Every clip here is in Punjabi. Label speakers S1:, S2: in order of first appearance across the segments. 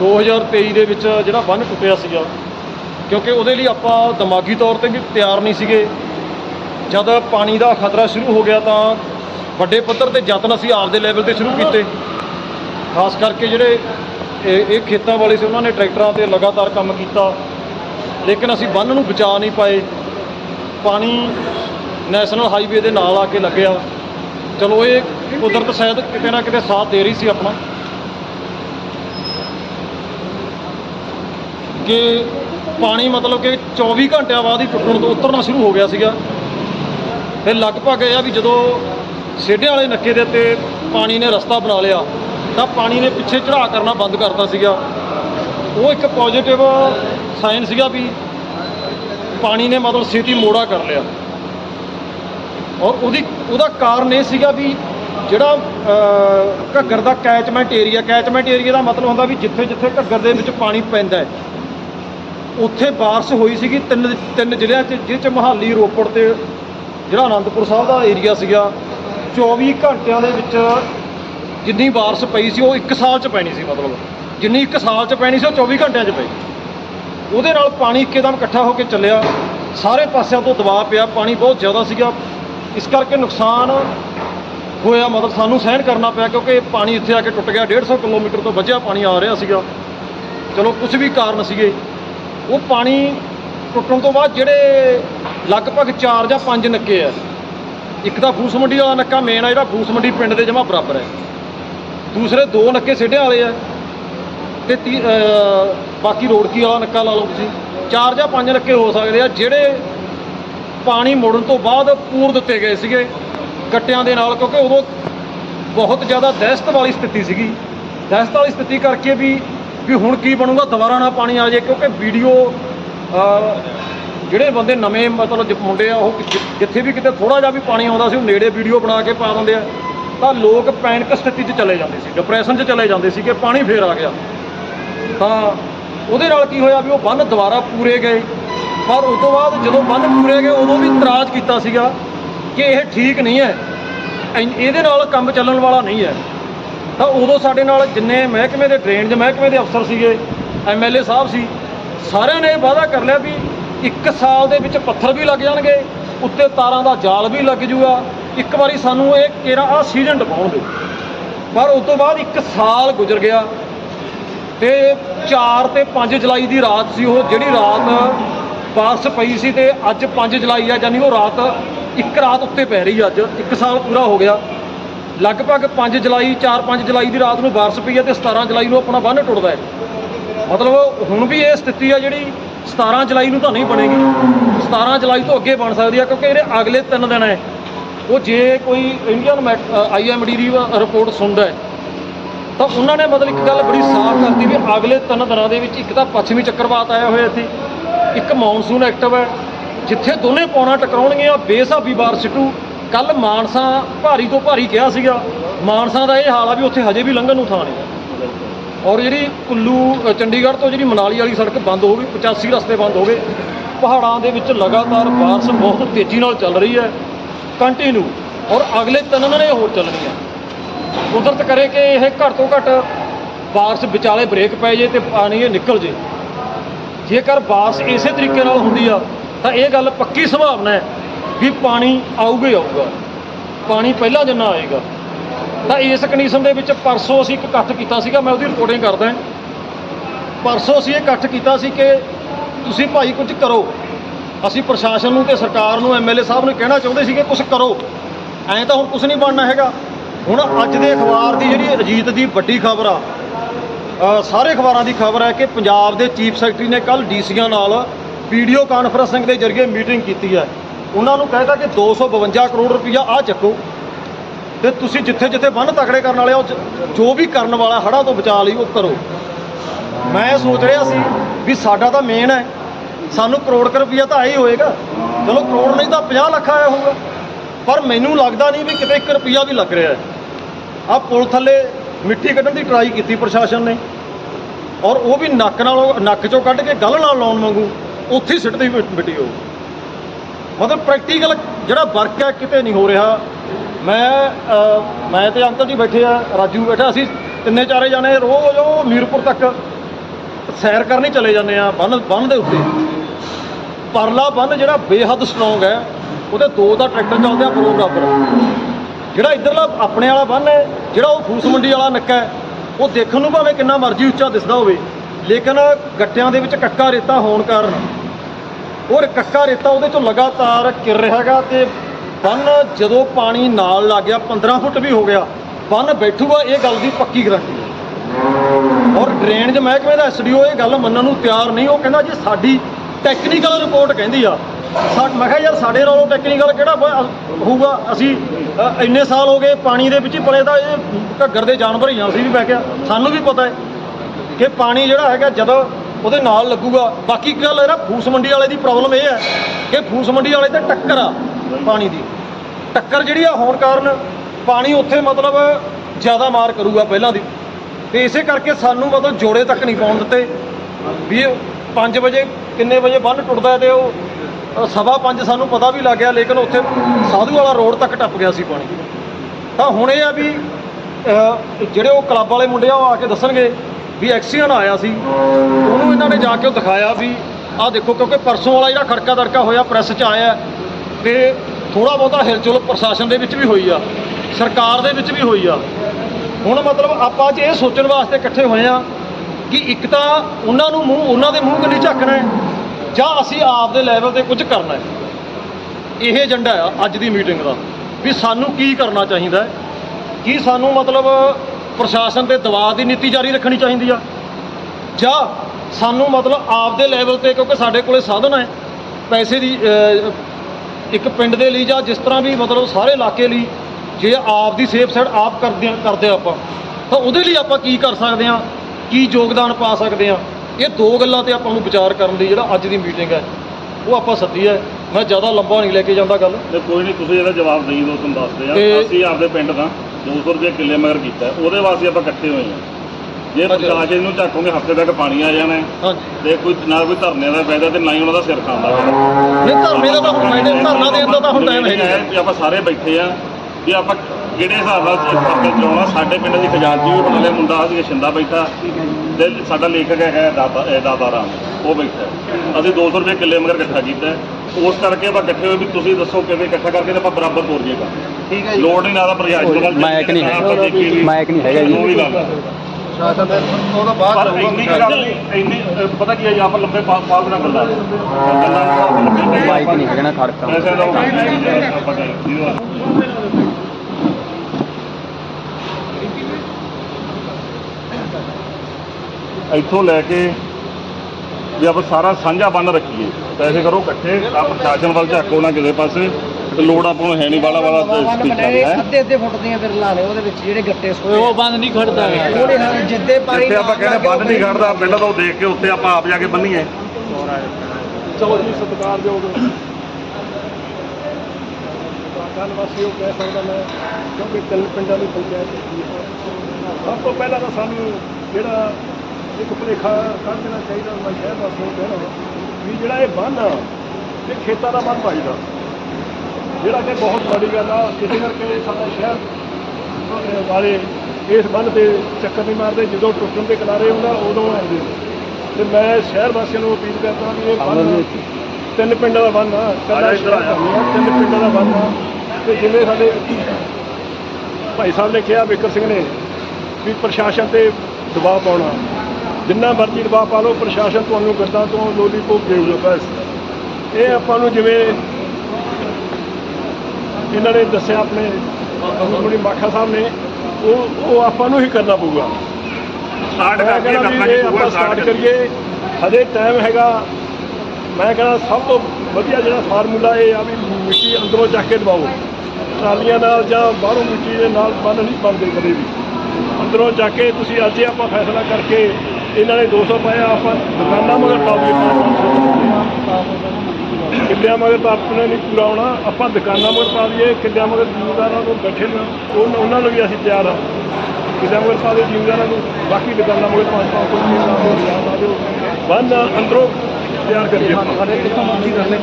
S1: 2023 ਦੇ ਵਿੱਚ ਜਿਹੜਾ ਬੰਨ ਟੁੱਟਿਆ ਸੀਗਾ, ਕਿਉਂਕਿ ਉਹਦੇ ਲਈ ਆਪਾਂ ਦਿਮਾਗੀ ਤੌਰ ਤੇ ਵੀ ਤਿਆਰ ਨਹੀਂ ਸੀਗੇ। ਜਦ ਪਾਣੀ ਦਾ ਖਤਰਾ ਸ਼ੁਰੂ ਹੋ ਗਿਆ ਤਾਂ ਵੱਡੇ ਪੱਧਰ ਤੇ ਯਤਨ ਅਸੀਂ ਆਪਦੇ ਲੈਵਲ ਤੇ ਸ਼ੁਰੂ ਕੀਤੇ। ਖਾਸ ਕਰਕੇ ਜਿਹੜੇ ਇਹ ਖੇਤਾਂ ਵਾਲੇ ਸੀ, ਉਹਨਾਂ ਨੇ ਟਰੈਕਟਰਾਂ ਤੇ ਲਗਾਤਾਰ ਕੰਮ ਕੀਤਾ। ਲੇਕਿਨ ਅਸੀਂ ਬੰਨ ਨੂੰ ਬਚਾ ਨਹੀਂ ਪਾਏ। ਪਾਣੀ ਨੈਸ਼ਨਲ ਹਾਈਵੇ ਦੇ ਨਾਲ ਆ ਕੇ ਲੱਗਿਆ। ਚਲੋ, ਇਹ ਕੁਦਰਤ ਸ਼ਾਇਦ ਕਿਤੇ ਨਾ ਕਿਤੇ ਸਾਥ ਦੇ ਰਹੀ ਸੀ ਆਪਣਾ। ਕਿ ਪਾਣੀ ਮਤਲਬ ਕਿ 24 ਘੰਟਿਆਂ ਬਾਅਦ ਹੀ ਟੁੱਟਣ ਤੋਂ ਉਤਰਨਾ ਸ਼ੁਰੂ ਹੋ ਗਿਆ ਸੀਗਾ। ਤੇ ਲਗਭਗ ਇਹ ਆ ਵੀ ਜਦੋਂ ਸੇਢੇ ਵਾਲੇ ਨੱਕੇ ਦੇ ਉੱਤੇ ਪਾਣੀ ਨੇ ਰਸਤਾ ਬਣਾ ਲਿਆ, ਤਾਂ ਪਾਣੀ ਨੇ ਪਿੱਛੇ ਚੜਾਅ ਕਰਨਾ ਬੰਦ ਕਰਤਾ ਸੀਗਾ। ਉਹ ਇੱਕ ਪੋਜ਼ਿਟਿਵ ਸਾਈਨ ਸੀਗਾ ਵੀ ਪਾਣੀ ਨੇ ਮਤਲਬ ਸਿਟੀ ਮੋੜਾ ਕਰ ਲਿਆ। ਔਰ ਉਹਦੀ, ਉਹਦਾ ਕਾਰਨ ਇਹ ਸੀਗਾ ਵੀ ਜਿਹੜਾ ਘੱਗਰ ਦਾ ਕੈਚਮੈਂਟ ਏਰੀਆ ਕੈਚਮੈਂਟ ਏਰੀਆ ਦਾ ਮਤਲਬ ਹੁੰਦਾ ਵੀ ਜਿੱਥੇ ਜਿੱਥੇ ਘੱਗਰ ਦੇ ਵਿੱਚ ਪਾਣੀ ਪੈਂਦਾ ਹੈ ਉੱਥੇ ਬਾਰਿਸ਼ ਹੋਈ ਸੀਗੀ, ਤਿੰਨ ਤਿੰਨ ਜ਼ਿਲ੍ਹਿਆਂ 'ਚ, ਜਿਹ 'ਚ ਮਹਾਲੀ, ਰੋਪੜ ਤੇ ਜਿਹੜਾ ਅਨੰਦਪੁਰ ਸਾਹਿਬ ਦਾ ਏਰੀਆ ਸੀਗਾ। 24 ਘੰਟਿਆਂ ਦੇ ਵਿੱਚ ਜਿੰਨੀ ਬਾਰਿਸ਼ ਪਈ ਸੀ, ਉਹ 1 ਸਾਲ 'ਚ ਪੈਣੀ ਸੀ ਮਤਲਬ। ਜਿੰਨੀ 1 ਸਾਲ 'ਚ ਪੈਣੀ ਸੀ, ਉਹ 24 ਘੰਟਿਆਂ 'ਚ ਪਈ। ਉਹਦੇ ਨਾਲ ਪਾਣੀ ਇੱਕਦਮ ਇਕੱਠਾ ਹੋ ਕੇ ਚੱਲਿਆ। ਸਾਰੇ ਪਾਸਿਆਂ ਤੋਂ ਦਬਾਅ ਪਿਆ, ਪਾਣੀ ਬਹੁਤ ਜ਼ਿਆਦਾ ਸੀਗਾ। ਇਸ ਕਰਕੇ ਨੁਕਸਾਨ ਹੋਇਆ, ਮਤਲਬ ਸਾਨੂੰ ਸਹਿਣ ਕਰਨਾ ਪਿਆ, ਕਿਉਂਕਿ ਪਾਣੀ ਇੱਥੇ ਆ ਕੇ ਟੁੱਟ ਗਿਆ। 150 ਕਿਲੋਮੀਟਰ ਤੋਂ ਵੱਜਿਆ ਪਾਣੀ ਆ ਰਿਹਾ ਸੀਗਾ। ਚਲੋ ਕੁਝ ਵੀ ਕਾਰਨ ਸੀਗੇ। ਉਹ ਪਾਣੀ ਟੁੱਟਣ ਤੋਂ ਬਾਅਦ ਜਿਹੜੇ ਲਗਭਗ 4 ਜਾਂ 5 ਨੱਕੇ ਆ। ਇੱਕ ਤਾਂ ਫੂਸ ਮੰਡੀ ਵਾਲਾ ਨੱਕਾ ਮੇਨ ਆ ਜਿਹੜਾ, ਫੂਸ ਮੰਡੀ ਪਿੰਡ ਦੇ ਜਮਾ ਬਰਾਬਰ ਹੈ ਦੂਸਰੇ ਦੋ ਨੱਕੇ ਸਿੱਧੇ ਵਾਲੇ ਆ ਤੇ ਤੀ- ਅਹ ਬਾਕੀ ਰੋੜਕੀ ਵਾਲਾ ਨੱਕਾ ਲਾ ਲਓ ਤੁਸੀਂ। ਚਾਰ ਜਾਂ ਪੰਜ ਨੱਕੇ ਹੋ ਸਕਦੇ ਆ, ਜਿਹੜੇ ਪਾਣੀ ਮੋੜਨ ਤੋਂ ਬਾਅਦ ਪੂਰ ਦਿੱਤੇ ਗਏ ਸੀਗੇ ਕੱਟਿਆਂ ਦੇ ਨਾਲ, ਕਿਉਂਕਿ ਉਦੋਂ ਬਹੁਤ ਜ਼ਿਆਦਾ ਦਹਿਸ਼ਤ ਵਾਲੀ ਸਥਿਤੀ ਸੀਗੀ। ਦਹਿਸ਼ਤ ਵਾਲੀ ਸਥਿਤੀ ਕਰਕੇ ਵੀ ਵੀ ਹੁਣ ਕੀ ਬਣੂਗਾ? ਦੁਬਾਰਾ ਨਾ ਪਾਣੀ ਆ ਜਾਏ, ਕਿਉਂਕਿ ਵੀਡੀਓ ਜਿਹੜੇ ਬੰਦੇ ਨਵੇਂ ਮਤਲਬ ਮੁੰਡੇ ਆ, ਉਹ ਜਿੱਥੇ ਵੀ ਕਿਤੇ ਥੋੜਾ ਜਿਹਾ ਵੀ ਪਾਣੀ ਆਉਂਦਾ ਸੀ, ਉਹ ਨੇੜੇ ਵੀਡੀਓ ਬਣਾ ਕੇ ਪਾ ਦਿੰਦੇ ਆ। ਤਾਂ ਲੋਕ ਪੈਨਿਕ ਸਥਿਤੀ 'ਚ ਚਲੇ ਜਾਂਦੇ ਸੀ ਡਿਪਰੈਸ਼ਨ 'ਚ ਚਲੇ ਜਾਂਦੇ ਸੀ ਕਿ ਪਾਣੀ ਫੇਰ ਆ ਗਿਆ। ਤਾਂ ਉਹਦੇ ਨਾਲ ਕੀ ਹੋਇਆ ਵੀ ਉਹ ਬੰਨ ਦੁਬਾਰਾ ਪੂਰੇ ਗਏ। ਪਰ ਉਸ ਤੋਂ ਬਾਅਦ ਜਦੋਂ ਬੰਨ ਪੂਰੇ ਗਏ, ਉਦੋਂ ਵੀ ਇਤਰਾਜ਼ ਕੀਤਾ ਸੀਗਾ ਕਿ ਇਹ ਠੀਕ ਨਹੀਂ ਹੈ। ਇਨ- ਇਹਦੇ ਨਾਲ ਕੰਮ ਚੱਲਣ ਵਾਲਾ ਨਹੀਂ ਹੈ। ਤਾਂ ਉਦੋਂ ਸਾਡੇ ਨਾਲ ਜਿੰਨੇ ਮਹਿਕਮੇ ਦੇ ਡਰੇਨਜ ਮਹਿਕਮੇ ਦੇ ਅਫਸਰ ਸੀਗੇ ਐਮਐਲਏ ਸਾਹਿਬ ਸੀ, ਸਾਰਿਆਂ ਨੇ ਇਹ ਵਾਅਦਾ ਕਰ ਲਿਆ ਵੀ ਇੱਕ ਸਾਲ ਦੇ ਵਿੱਚ ਪੱਥਰ ਵੀ ਲੱਗ ਜਾਣਗੇ, ਉੱਤੇ ਤਾਰਾਂ ਦਾ ਜਾਲ ਵੀ ਲੱਗ ਜੂਗਾ। ਇੱਕ ਵਾਰੀ ਸਾਨੂੰ ਇਹ ਕੇਰਾ ਆ ਸੀਜ਼ਨ ਟਪਾਉਣ ਦਿਓ। ਪਰ ਉਸ ਤੋਂ ਬਾਅਦ ਇੱਕ ਸਾਲ ਗੁਜ਼ਰ ਗਿਆ ਤੇ 4 ਤੇ 5 ਜੁਲਾਈ ਦੀ ਰਾਤ ਸੀ, ਉਹ ਜਿਹੜੀ ਰਾਤ ਬਾਰਸ਼ ਪਈ ਸੀ ਤੇ ਅੱਜ 5 ਜੁਲਾਈ ਆ, ਯਾਨੀ ਉਹ ਰਾਤ ਇੱਕ ਰਾਤ ਉੱਤੇ ਪੈ ਰਹੀ ਅੱਜ, ਇੱਕ ਸਾਲ ਪੂਰਾ ਹੋ ਗਿਆ। ਲਗਭਗ 5 ਜੁਲਾਈ 4-5 ਜੁਲਾਈ ਦੀ ਰਾਤ ਨੂੰ ਬਾਰਿਸ਼ ਪਈ ਹੈ ਤੇ 17 ਜੁਲਾਈ ਨੂੰ ਆਪਣਾ ਬੰਨ ਟੁੱਟਦਾ ਹੈ। ਮਤਲਬ ਹੁਣ ਵੀ ਇਹ ਸਥਿਤੀ ਆ ਜਿਹੜੀ 17 ਜੁਲਾਈ ਨੂੰ ਤਾਂ ਨਹੀਂ ਬਣੇਗੀ। 17 ਜੁਲਾਈ ਤੋਂ ਅੱਗੇ ਬਣ ਸਕਦੀ ਆ ਕਿਉਂਕਿ ਇਹਦੇ ਅਗਲੇ 3 ਦਿਨ ਹੈ। ਉਹ ਜੇ ਕੋਈ ਇੰਡੀਅਨ ਆਈਐਮਡੀ ਦੀ ਰਿਪੋਰਟ ਸੁਣਦਾ ਤਾਂ ਉਹਨਾਂ ਨੇ ਮਤਲਬ ਇੱਕ ਗੱਲ ਬੜੀ ਸਾਫ਼ ਕਰਤੀ ਵੀ ਅਗਲੇ 3 ਦਿਨਾਂ ਦੇ ਵਿੱਚ ਇੱਕ ਤਾਂ ਪੱਛਮੀ ਚੱਕਰਵਾਤ ਆਇਆ ਹੋਇਆ ਇੱਥੇ, ਇੱਕ ਮੌਨਸੂਨ ਐਕਟਿਵ ਹੈ, ਜਿੱਥੇ ਦੋਨੇ ਪੌਣਾ ਟਕਰਾਉਣਗੀਆਂ, ਬੇਸਾਬੀ ਬਾਰਿਸ਼ ਸਿੱਟੂ ਕੱਲ ਮਾਨਸਾ ਭਾਰੀ ਤੋਂ ਭਾਰੀ ਕਿਹਾ ਸੀਗਾ, ਮਾਨਸਾ ਦਾ ਇਹ ਹਾਲ ਆ ਵੀ ਉੱਥੇ ਹਜੇ ਵੀ ਲੰਘਣ ਨੂੰ ਥਾਂ ਨਹੀਂ। ਔਰ ਜਿਹੜੀ ਕੁੱਲੂ ਚੰਡੀਗੜ੍ਹ ਤੋਂ ਜਿਹੜੀ ਮਨਾਲੀ ਵਾਲੀ ਸੜਕ ਬੰਦ ਹੋ ਗਈ 85 ਰਸਤੇ ਬੰਦ ਹੋ ਗਏ, ਪਹਾੜਾਂ ਦੇ ਵਿੱਚ ਲਗਾਤਾਰ ਬਾਰਿਸ਼ ਬਹੁਤ ਤੇਜ਼ੀ ਨਾਲ ਚੱਲ ਰਹੀ ਹੈ ਕੰਟੀਨਿਊ ਔਰ ਅਗਲੇ ਤਿੰਨ ਦਿਨ ਇਹ ਹੋਰ ਚੱਲਣੀ ਹੈ। ਕੁਦਰਤ ਕਰੇ ਕਿ ਇਹ ਘੱਟ ਤੋਂ ਘੱਟ ਬਾਰਿਸ਼ ਵਿਚਾਲੇ ਬ੍ਰੇਕ ਪੈ ਜੇ ਤੇ ਪਾਣੀ ਇਹ ਨਿਕਲ ਜੇ। ਜੇਕਰ ਬਾਰਿਸ਼ ਇਸੇ ਤਰੀਕੇ ਨਾਲ ਹੁੰਦੀ ਆ, ਤਾਂ ਇਹ ਗੱਲ ਪੱਕੀ ਸੰਭਾਵਨਾ ਹੈ ਵੀ ਪਾਣੀ ਆਊਗਾ ਹੀ ਆਊਗਾ। ਪਾਣੀ ਪਹਿਲਾਂ ਜਿੰਨਾ ਆਏਗਾ। ਤਾਂ ਇਸ ਕੰਡੀਸ਼ਨ ਦੇ ਵਿੱਚ ਪਰਸੋਂ ਅਸੀਂ ਇੱਕ ਇਕੱਠ ਕੀਤਾ ਸੀਗਾ, ਮੈਂ ਉਹਦੀ ਰਿਪੋਰਟਿੰਗ ਕਰਦਾ ਪਰਸੋਂ ਅਸੀਂ ਇਹ ਇਕੱਠ ਕੀਤਾ ਸੀ ਕਿ ਤੁਸੀਂ ਭਾਈ ਕੁਝ ਕਰੋ। ਅਸੀਂ ਪ੍ਰਸ਼ਾਸਨ ਨੂੰ ਤੇ ਸਰਕਾਰ ਨੂੰ ਐਮਐਲਏ ਸਾਹਿਬ ਨੂੰ ਕਹਿਣਾ ਚਾਹੁੰਦੇ ਸੀ ਕਿ ਕੁਝ ਕਰੋ। ਐਂ ਤਾਂ ਹੁਣ ਕੁਝ ਨਹੀਂ ਬਣਨਾ ਹੈਗਾ। ਹੁਣ ਅੱਜ ਦੇ ਅਖਬਾਰ ਦੀ ਜਿਹੜੀ ਅਜੀਤ ਦੀ ਵੱਡੀ ਖਬਰ ਆ ਸਾਰੇ ਅਖਬਾਰਾਂ ਦੀ ਖਬਰ ਹੈ ਕਿ ਪੰਜਾਬ ਦੇ ਚੀਫ ਸੈਕਟਰੀ ਨੇ ਕੱਲ ਡੀਸੀਆਂ ਨਾਲ ਵੀਡੀਓ ਕਾਨਫਰੰਸਿੰਗ ਦੇ ਜ਼ਰੀਏ ਮੀਟਿੰਗ ਕੀਤੀ ਹੈ। ਉਹਨਾਂ ਨੂੰ ਕਹਿਤਾ ਕਿ 252 ਕਰੋੜ ਰੁਪਈਆ ਆ ਚੱਕੋ। ਤੇ ਤੁਸੀਂ ਜਿੱਥੇ ਜਿੱਥੇ ਬੰਨ ਤਕੜੇ ਕਰਨ ਵਾਲੇ ਹੋ ਜੋ ਵੀ ਕਰਨ ਵਾਲਾ ਹੜ੍ਹਾਂ ਤੋਂ ਬਚਾ ਲਈ, ਉਹ ਕਰੋ। ਮੈਂ ਸੋਚ ਰਿਹਾ ਸੀ ਵੀ ਸਾਡਾ ਤਾਂ ਮੇਨ ਹੈ। ਸਾਨੂੰ ਕਰੋੜ ਕੁ ਰੁਪਈਆ ਤਾਂ ਆਇਆ ਹੀ ਹੋਏਗਾ। ਚਲੋ ਕਰੋੜ ਨਹੀਂ ਤਾਂ 50 ਲੱਖ ਆਇਆ ਹੋਊਗਾ। ਪਰ ਮੈਨੂੰ ਲੱਗਦਾ ਨਹੀਂ ਵੀ ਕਿਤੇ 1 ਰੁਪਈਆ ਵੀ ਲੱਗ ਰਿਹਾ ਹੈ। ਆ ਪੁਲ ਥੱਲੇ ਮਿੱਟੀ ਕੱਢਣ ਦੀ ਟਰਾਈ ਕੀਤੀ ਪ੍ਰਸ਼ਾਸਨ ਨੇ। ਔਰ ਉਹ ਵੀ ਨੱਕ ਨਾਲੋਂ, ਨੱਕ ਚੋਂ ਕੱਢ ਕੇ ਗਲ ਨਾਲ ਲਾਉਣ ਵਾਂਗੂ, ਉੱਥੇ ਹੀ ਸਿੱਟਦੀ ਮਿ- ਮਿੱਟੀ ਉਹ ਮਤਲਬ ਪ੍ਰੈਕਟੀਕਲ ਜਿਹੜਾ ਵਰਕ ਹੈ ਕਿਤੇ ਨਹੀਂ ਹੋ ਰਿਹਾ। ਮੈਂ ਮੈਂ ਤੇ ਅੰਕਲ ਜੀ ਬੈਠੇ ਆ, ਰਾਜੂ ਬੈਠਾ, ਅਸੀਂ ਤਿੰਨੇ ਚਾਰੇ ਜਾਣੇ ਰੋਜ਼ ਉਹ ਮੀਰਪੁਰ ਤੱਕ ਸੈਰ ਕਰਨੀ ਚਲੇ ਜਾਂਦੇ ਆ, ਬੰਨ ਬੰਨ ਦੇ ਉੱਤੇ। ਪਰਲਾ ਬੰਨ ਜਿਹੜਾ ਬੇਹੱਦ ਸਟਰੋਂਗ ਹੈ, ਉਹਦੇ ਦੋ ਦਾ ਟਰੈਕਟਰ ਚੱਲਦੇ ਆ ਬਰੋ ਬਰਾਬਰ। ਜਿਹੜਾ ਇਧਰਲਾ ਆਪਣੇ ਵਾਲਾ ਬੰਨ ਹੈ, ਜਿਹੜਾ ਉਹ ਫੂਸ ਮੰਡੀ ਵਾਲਾ ਨੱਕਾ ਹੈ, ਉਹ ਦੇਖਣ ਨੂੰ ਭਾਵੇਂ ਕਿੰਨਾ ਮਰਜ਼ੀ ਉੱਚਾ ਦਿਸਦਾ ਹੋਵੇ, ਲੇਕਿਨ ਗੱਟਿਆਂ ਦੇ ਵਿੱਚ ਕੱਕਾ ਰੇਤਾ ਹੋਣ ਕਾਰਨ ਔਰ ਕੱਕਾ ਰੇਤਾ ਉਹਦੇ ਚੋਂ ਲਗਾਤਾਰ ਕਿਰ ਰਿਹਾ ਹੈਗਾ ਤੇ ਬੰਨ ਜਦੋਂ ਪਾਣੀ ਨਾਲ ਲੱਗ ਗਿਆ 15 ਫੁੱਟ ਵੀ ਹੋ ਗਿਆ, ਬੰਨ ਬੈਠੂਗਾ, ਇਹ ਗੱਲ ਦੀ ਪੱਕੀ ਗਰੰਟੀ ਹੈ। ਔਰ ਡਰੇਨਜ ਮਹਿਕਮੇ ਦਾ ਐਸਡੀਓ ਇਹ ਗੱਲ ਮੰਨਣ ਨੂੰ ਤਿਆਰ ਨਹੀਂ, ਉਹ ਕਹਿੰਦਾ ਜੀ ਸਾਡੀ ਟੈਕਨੀਕਲ ਰਿਪੋਰਟ ਕਹਿੰਦੀ ਆ। ਸਾ, ਮੈਂ ਕਿਹਾ ਯਾਰ ਸਾਡੇ ਨਾਲੋਂ ਟੈਕਨੀਕਲ ਕਿਹੜਾ ਹੋਊਗਾ? ਅਸੀਂ ਇੰਨੇ ਸਾਲ ਹੋ ਗਏ ਪਾਣੀ ਦੇ ਵਿੱਚ ਹੀ ਪਲੇ ਤਾਂ ਇਹ ਘੱਗਰ ਦੇ ਜਾਨਵਰ ਹੀ ਆ, ਅਸੀਂ ਵੀ ਬਹਿ ਗਿਆ। ਸਾਨੂੰ ਵੀ ਪਤਾ ਹੈ ਕਿ ਪਾਣੀ ਜਿਹੜਾ ਹੈਗਾ ਜਦੋਂ ਉਹਦੇ ਨਾਲ ਲੱਗੂਗਾ। ਬਾਕੀ ਇੱਕ ਗੱਲ ਹੈ ਨਾ ਫੂਸ ਮੰਡੀ ਵਾਲੇ ਦੀ ਪ੍ਰੋਬਲਮ ਇਹ ਹੈ ਕਿ ਫੂਸ ਮੰਡੀ ਵਾਲੇ ਤੇ ਟੱਕਰ ਆ ਪਾਣੀ ਦੀ। ਟੱਕਰ ਜਿਹੜੀ ਆ ਹੋਣ ਕਾਰਨ ਪਾਣੀ ਉੱਥੇ ਮਤਲਬ ਜ਼ਿਆਦਾ ਮਾਰ ਕਰੂਗਾ ਪਹਿਲਾਂ ਦੀ। ਤੇ ਇਸੇ ਕਰਕੇ ਸਾਨੂੰ ਮਤਲਬ ਜੋੜੇ ਤੱਕ ਨਹੀਂ ਪਾਉਣ ਦਿੱਤੇ। ਵੀ 5 ਵਜੇ, ਕਿੰਨੇ ਵਜੇ ਬੰਨ ਟੁੱਟਦਾ ਹੈ ਤੇ ਉਹ ਸਵਾ ਪੰਜ ਸਾਨੂੰ ਪਤਾ ਵੀ ਲੱਗ ਗਿਆ, ਲੇਕਿਨ ਉੱਥੇ ਸਾਧੂ ਵਾਲਾ ਰੋਡ ਤੱਕ ਟੱਪ ਗਿਆ ਸੀ ਪਾਣੀ। ਤਾਂ ਹੁਣ ਇਹ ਆ ਵੀ ਜਿਹੜੇ ਉਹ ਕਲੱਬ ਵਾਲੇ ਮੁੰਡੇ ਆ, ਉਹ ਆ ਕੇ ਦੱਸਣਗੇ ਵੀ ਐਕਸੀਡੈਂਟ ਆਇਆ ਸੀ। ਉਹਨੂੰ ਇਹਨਾਂ ਨੇ ਜਾ ਕੇ ਉਹ ਦਿਖਾਇਆ ਵੀ ਆਹ ਦੇਖੋ ਕਿਉਂਕਿ ਪਰਸੋਂ ਵਾਲਾ ਜਿਹੜਾ ਖੜਕਾ ਦੜਕਾ ਹੋਇਆ ਪ੍ਰੈਸ 'ਚ ਆਇਆ ਤੇ ਥੋੜਾ ਬਹੁਤਾ ਹਿਲਚੁਲ ਪ੍ਰਸ਼ਾਸਨ ਦੇ ਵਿੱਚ ਵੀ ਹੋਈ ਆ, ਸਰਕਾਰ ਦੇ ਵਿੱਚ ਵੀ ਹੋਈ ਆ। ਹੁਣ ਮਤਲਬ ਆਪਾਂ ਅੱਜ ਇਹ ਸੋਚਣ ਵਾਸਤੇ ਇਕੱਠੇ ਹੋਏ ਆ ਕਿ ਇੱਕ ਤਾਂ ਉਹਨਾਂ ਨੂੰ ਮੂੰਹ ਉਹਨਾਂ ਦੇ ਮੂੰਹ ਕੰਨੀ ਝੱਕਣਾ ਹੈ, ਜਾਂ ਅਸੀਂ ਆਪ ਦੇ ਲੈਵਲ ਤੇ ਕੁਝ ਕਰਨਾ ਹੈ। ਇਹ ਏਜੰਡਾ ਆ ਅੱਜ ਦੀ ਮੀਟਿੰਗ ਦਾ, ਵੀ ਸਾਨੂੰ ਕੀ ਕਰਨਾ ਚਾਹੀਦਾ ਹੈ, ਕੀ ਸਾਨੂੰ ਮਤਲਬ ਪ੍ਰਸ਼ਾਸਨ ਤੇ ਦਬਾਅ ਦੀ ਨੀਤੀ ਜਾਰੀ ਰੱਖਣੀ ਚਾਹੀਦੀ ਆ। ਜਾਂ ਸਾਨੂੰ ਮਤਲਬ ਆਪ ਦੇ ਲੈਵਲ ਤੇ ਕਿਉਂਕਿ ਸਾਡੇ ਕੋਲੇ ਸਾਧਨ ਹੈ ਪੈਸੇ ਦੀ ਇੱਕ ਪਿੰਡ ਦੇ ਲਈ ਜਾਂ ਜਿਸ ਤਰ੍ਹਾਂ ਵੀ ਮਤਲਬ ਸਾਰੇ ਇਲਾਕੇ ਲਈ ਜੇ ਆਪ ਦੀ ਸੇਫ ਸਾਈਡ ਆਪ ਕਰਦੇ ਕਰਦੇ ਆਪਾਂ ਤਾਂ ਉਹਦੇ ਲਈ ਆਪਾਂ ਕੀ ਕਰ ਸਕਦੇ ਹਾਂ ਕੀ ਯੋਗਦਾਨ ਪਾ ਸਕਦੇ ਹਾਂ ਇਹ ਦੋ ਗੱਲਾਂ ਤੇ ਆਪਾਂ ਨੂੰ ਵਿਚਾਰ ਕਰਨ ਦੀ ਜਿਹੜਾ ਅੱਜ ਦੀ ਮੀਟਿੰਗ ਹੈ ਉਹ ਆਪਾਂ ਸੱਦੀ ਹੈ। ਮੈਂ ਜ਼ਿਆਦਾ ਲੰਬਾ ਨਹੀਂ ਲੈ ਕੇ ਜਾਂਦਾ ਗੱਲ।
S2: ਕੋਈ ਨਹੀਂ ਤੁਸੀਂ ਇਹਦਾ ਜਵਾਬ ਦੇਈ ਦੋ ਤੁਹਾਨੂੰ ਦੱਸਦੇ ਆ। ਅਸੀਂ ਆਪਦੇ ਪਿੰਡ ਦਾ। 200 ਰੁਪਏ ਕਿੱਲੇ ਮਗਰ ਕੀਤਾ। ਉਹਦੇ ਵਾਸਤੇ ਆਪਾਂ ਇਕੱਠੇ ਹੋਏ ਆ ਜੇ
S1: ਅੱਛਾ।
S2: ਪ੍ਰਸ਼ਾਸਨ ਨੂੰ ਝਾਕੋਗੇ ਹਫ਼ਤੇ ਤੱਕ ਪਾਣੀ ਆ ਜਾਣਾ ਹੈ,
S1: ਹਾਂਜੀ।
S2: ਤੇ ਕੋਈ ਨਾ ਕੋਈ ਧਰਨੇ ਦਾ ਫਾਇਦਾ ਤੇ ਨਾ ਹੀ ਉਹਨਾਂ ਦਾ ਸਿਰ ਖਾਂਦਾ
S1: ਨਹੀਂ ਧਰਨੇ ਦਾ ਤਾਂ ਹੁਣ ਮੈਂ ਧਰਨਾ ਦੇਣ ਦਾ ਤਾਂ ਹੁਣ ਟਾਈਮ ਹੈ ਨਹੀਂ
S2: ਵੀ ਆਪਾਂ ਸਾਰੇ ਬੈਠੇ ਆ ਵੀ ਆਪਾਂ ਕਿਹੜੇ ਹਿਸਾਬ ਨਾਲ ਕਰਕੇ ਚਲਾਉਣਾ ਸਾਡੇ ਪਿੰਡ ਦੀ ਖਜ਼ਾਨਚੀ ਵੀ ਬਣਾ ਲਿਆ ਮੁੰਡਾ ਸੀ ਸ਼ਿੰਦਾ ਬੈਠਾ। ਤੇ ਸਾਡਾ ਲੇਖਕ ਹੈਗਾ ਦਾਤਾ ਇਹ ਦਾਤਾ ਰਾਮ ਉਹ ਬੈਠਾ ਹੈ। ਅਸੀਂ 200 ਰੁਪਏ ਕਿੱਲੇ ਮਗਰ ਇਕੱਠਾ ਕੀਤਾ ਹੈ। ਉਸ ਕਰਕੇ ਆਪਾਂ ਇਕੱਠੇ ਹੋਏ ਵੀ ਤੁਸੀਂ ਦੱਸੋ ਕਿਵੇਂ ਇਕੱਠਾ ਕਰਕੇ ਤੇ ਆਪਾਂ ਬਰਾਬਰ ਤੋਰ ਜੀਏਗਾ
S3: ਠੀਕ ਹੈ ਜੀ।
S2: ਨਹੀਂ
S4: ਮਾਇਕ ਨਹੀਂ
S2: ਵੀ-
S4: ਮਾਇਕ ਨਹੀਂ ਹੈਗਾ ਜੀ।
S2: ਉਹ ਵੀ ਗੱਲ ਹੈ।
S3: ਸ਼ਾਸਨ ਦੇ ਉਹਦਾ ਬਾਅਦ
S2: ਪਰ
S3: ਹੋਊਗਾ।
S2: ਇੰਨੀ ਕੁ ਗੱਲ ਨਹੀਂ ਇੰਨੀ ਪਤਾ ਕੀ ਹੈ ਜੀ ਆਪਾਂ ਲੰਬੇ ਗੱਲਾਂ
S4: ਹੈਗਾ ਨਾ ਖੜਕਾ।
S2: ਇੱਥੋਂ ਲੈ ਕੇ ਵੀ ਆਪਾਂ ਸਾਰਾ ਸਾਂਝਾ ਬੰਨ ਰੱਖੀਏ ਪੈਸੇ ਕਰੋ ਇਕੱਠੇ ਆ ਪ੍ਰਸ਼ਾਸਨ ਵੱਲ ਝਾਕੋ ਨਾ ਕਿਸੇ ਪਾਸੇ। ਤੇ ਲੋੜ ਆਪਾਂ ਨੂੰ ਹੈ ਨਹੀਂ ਵਾਲਾ ਵਾਲਾ ਸਪੀਚ ਕਰਨਾ ਹੈ।
S5: ਅੱਧੇ ਅੱਧੇ ਫੁੱਟ ਦੀਆਂ ਬਿਰਲਾਂ ਨੇ ਉਹਦੇ ਵਿੱਚ ਜਿਹੜੇ ਗੱਟੇ ਸੁੱਟੇ
S4: ਉਹ ਬੰਦ ਨਹੀਂ ਖੜਦਾ।
S5: ਉਹਦੇ ਨਾਲ ਜਿੱਦੇ ਪਾਣੀ
S2: ਜਿੱਥੇ ਆਪਾਂ ਕਹਿੰਦੇ ਬੰਨ ਨਹੀਂ ਖੜਦਾ ਪਹਿਲਾਂ ਤਾਂ ਉਹ ਦੇਖ ਕੇ ਉੱਥੇ ਆਪਾਂ ਆਪ ਜਾ ਕੇ ਬੰਨੀਏ।
S1: ਚਲੋ ਜੀ ਸਤਿਕਾਰਯੋਗ ਪ੍ਰਧਾਨ ਵਾਸੀਓ ਕਹਿ ਸਕਦਾ ਮੈਂ ਕਿਉਂਕਿ ਤਿੰਨ ਪਿੰਡਾਂ ਦੀ ਪੰਚਾਇਤ। ਸਭ ਤੋਂ ਪਹਿਲਾਂ ਤਾਂ ਸਾਨੂੰ ਜਿਹੜਾ ਇੱਕ ਭੁਲੇਖਾ ਕੱਢ ਦੇਣਾ ਚਾਹੀਦਾ ਮੈਂ ਸ਼ਹਿਰ ਵਾਸੀਆਂ ਨੂੰ ਕਹਿਣਾ ਵੀ ਜਿਹੜਾ ਇਹ ਬੰਨ ਆ ਇਹ ਖੇਤਾਂ ਦਾ ਬੰਨ ਪਾਈਦਾ ਜਿਹੜਾ ਕਿ ਬਹੁਤ ਬੜੀ ਗੱਲ ਆ ਇਸੇ ਕਰਕੇ ਸਾਡਾ ਸ਼ਹਿਰ ਵਾਲੇ ਇਸ ਬੰਨ ਤੇ ਚੱਕਰ ਨਹੀਂ ਮਾਰਦੇ ਜਦੋਂ ਟੁੱਟਣ ਦੇ ਕਿਨਾਰੇ ਹੁੰਦਾ ਉਦੋਂ ਆਉਂਦੇ। ਤੇ ਮੈਂ ਸ਼ਹਿਰ ਵਾਸੀਆਂ ਨੂੰ ਅਪੀਲ ਕਰਦਾ ਵੀ ਇਹ ਬੰਨ ਤਿੰਨ ਪਿੰਡਾਂ ਦਾ ਬੰਨ ਆ ਕੱਲਾ ਤਿੰਨ ਪਿੰਡਾਂ ਦਾ ਬੰਨ ਆ। ਤੇ ਜਿਵੇਂ ਸਾਡੇ ਭਾਈ ਸਾਹਿਬ ਨੇ ਕਿਹਾ ਵਿਕਰ ਸਿੰਘ ਨੇ ਵੀ ਪ੍ਰਸ਼ਾਸਨ ਤੇ ਦਬਾਅ ਪਾਉਣਾ। ਜਿੰਨਾ ਮਰਜ਼ੀ ਦਬਾਅ ਪਾ ਲਓ ਪ੍ਰਸ਼ਾਸਨ ਤੁਹਾਨੂੰ ਗੱਦਾਂ ਤੋਂ ਲੋਲੀਪੋਪ ਦੇਊਗਾ ਬਸ। ਇਹ ਆਪਾਂ ਨੂੰ ਜਿਵੇਂ ਇਹਨਾਂ ਨੇ ਦੱਸਿਆ ਆਪਣੇ ਆਪਣੀ ਮਾਖਾ ਸਾਹਿਬ ਨੇ ਉਹ ਉਹ ਆਪਾਂ ਨੂੰ ਹੀ ਕਰਨਾ ਪਊਗਾ।
S2: ਸਟਾਰਟ ਕਰਕੇ ਜੀ
S1: ਇਹ
S2: ਪੂਰਾ
S1: ਆਪਾਂ
S2: ਸਟਾਰਟ
S1: ਕਰੀਏ। ਹਜੇ ਟਾਈਮ ਹੈਗਾ। ਮੈਂ ਕਹਿੰਦਾ ਸਭ ਤੋਂ ਵਧੀਆ ਜਿਹੜਾ ਫਾਰਮੂਲਾ ਇਹ ਆ ਵੀ ਮਿੱਟੀ ਅੰਦਰੋਂ ਚੱਕ ਕੇ ਦਬਾਓ ਟਰਾਲੀਆਂ ਨਾਲ ਜਾਂ ਬਾਹਰੋਂ ਮਿੱਟੀ ਦੇ ਨਾਲ ਬੰਨ ਨਹੀਂ ਬਣਦੇ ਕਦੇ ਵੀ। ਅੰਦਰੋਂ ਜਾ ਕੇ ਤੁਸੀਂ ਅੱਜ ਆਪਾਂ ਫੈਸਲਾ ਕਰਕੇ ਇਹਨਾਂ ਨੇ 200 ਪਾਇਆ ਆਪਾਂ ਦੁਕਾਨਾਂ ਮਗਰ ਪਾਉਂਦੇ ਕਿੱਲਿਆਂ ਮਗਰ ਤਾਂ ਆਪਣੇ ਨਹੀਂ ਪੂਰਾ ਆਉਣਾ ਆਪਾਂ ਦੁਕਾਨਾਂ ਮਗਰ ਪਾ ਦਈਏ ਕਿੱਲਿਆਂ ਮਗਰ ਜ਼ਿਮੀਂਦਾਰਾਂ ਨੂੰ ਬੈਠੇ ਨੇ। ਉਹਨਾਂ ਉਹਨਾਂ ਨੂੰ ਵੀ ਅਸੀਂ ਤਿਆਰ ਹਾਂ ਕਿੱਲਿਆਂ ਮਗਰ ਪਾ ਦੇ ਜ਼ਿਮੀਂਦਾਰਾਂ ਨੂੰ। ਬਾਕੀ ਦੁਕਾਨਾਂ ਮਗਰ ਪੰਜ ਪੰਜ ਸੌ ਰੁਪਏ ਲਾ ਦਿਓ। ਬੰਨ ਅੰਦਰੋਂ ਤਿਆਰ ਕਰੀਏ। ਸਾਰੇ ਕਿੱਥੋਂ ਮਰਜ਼ੀ ਕਰ ਲੈ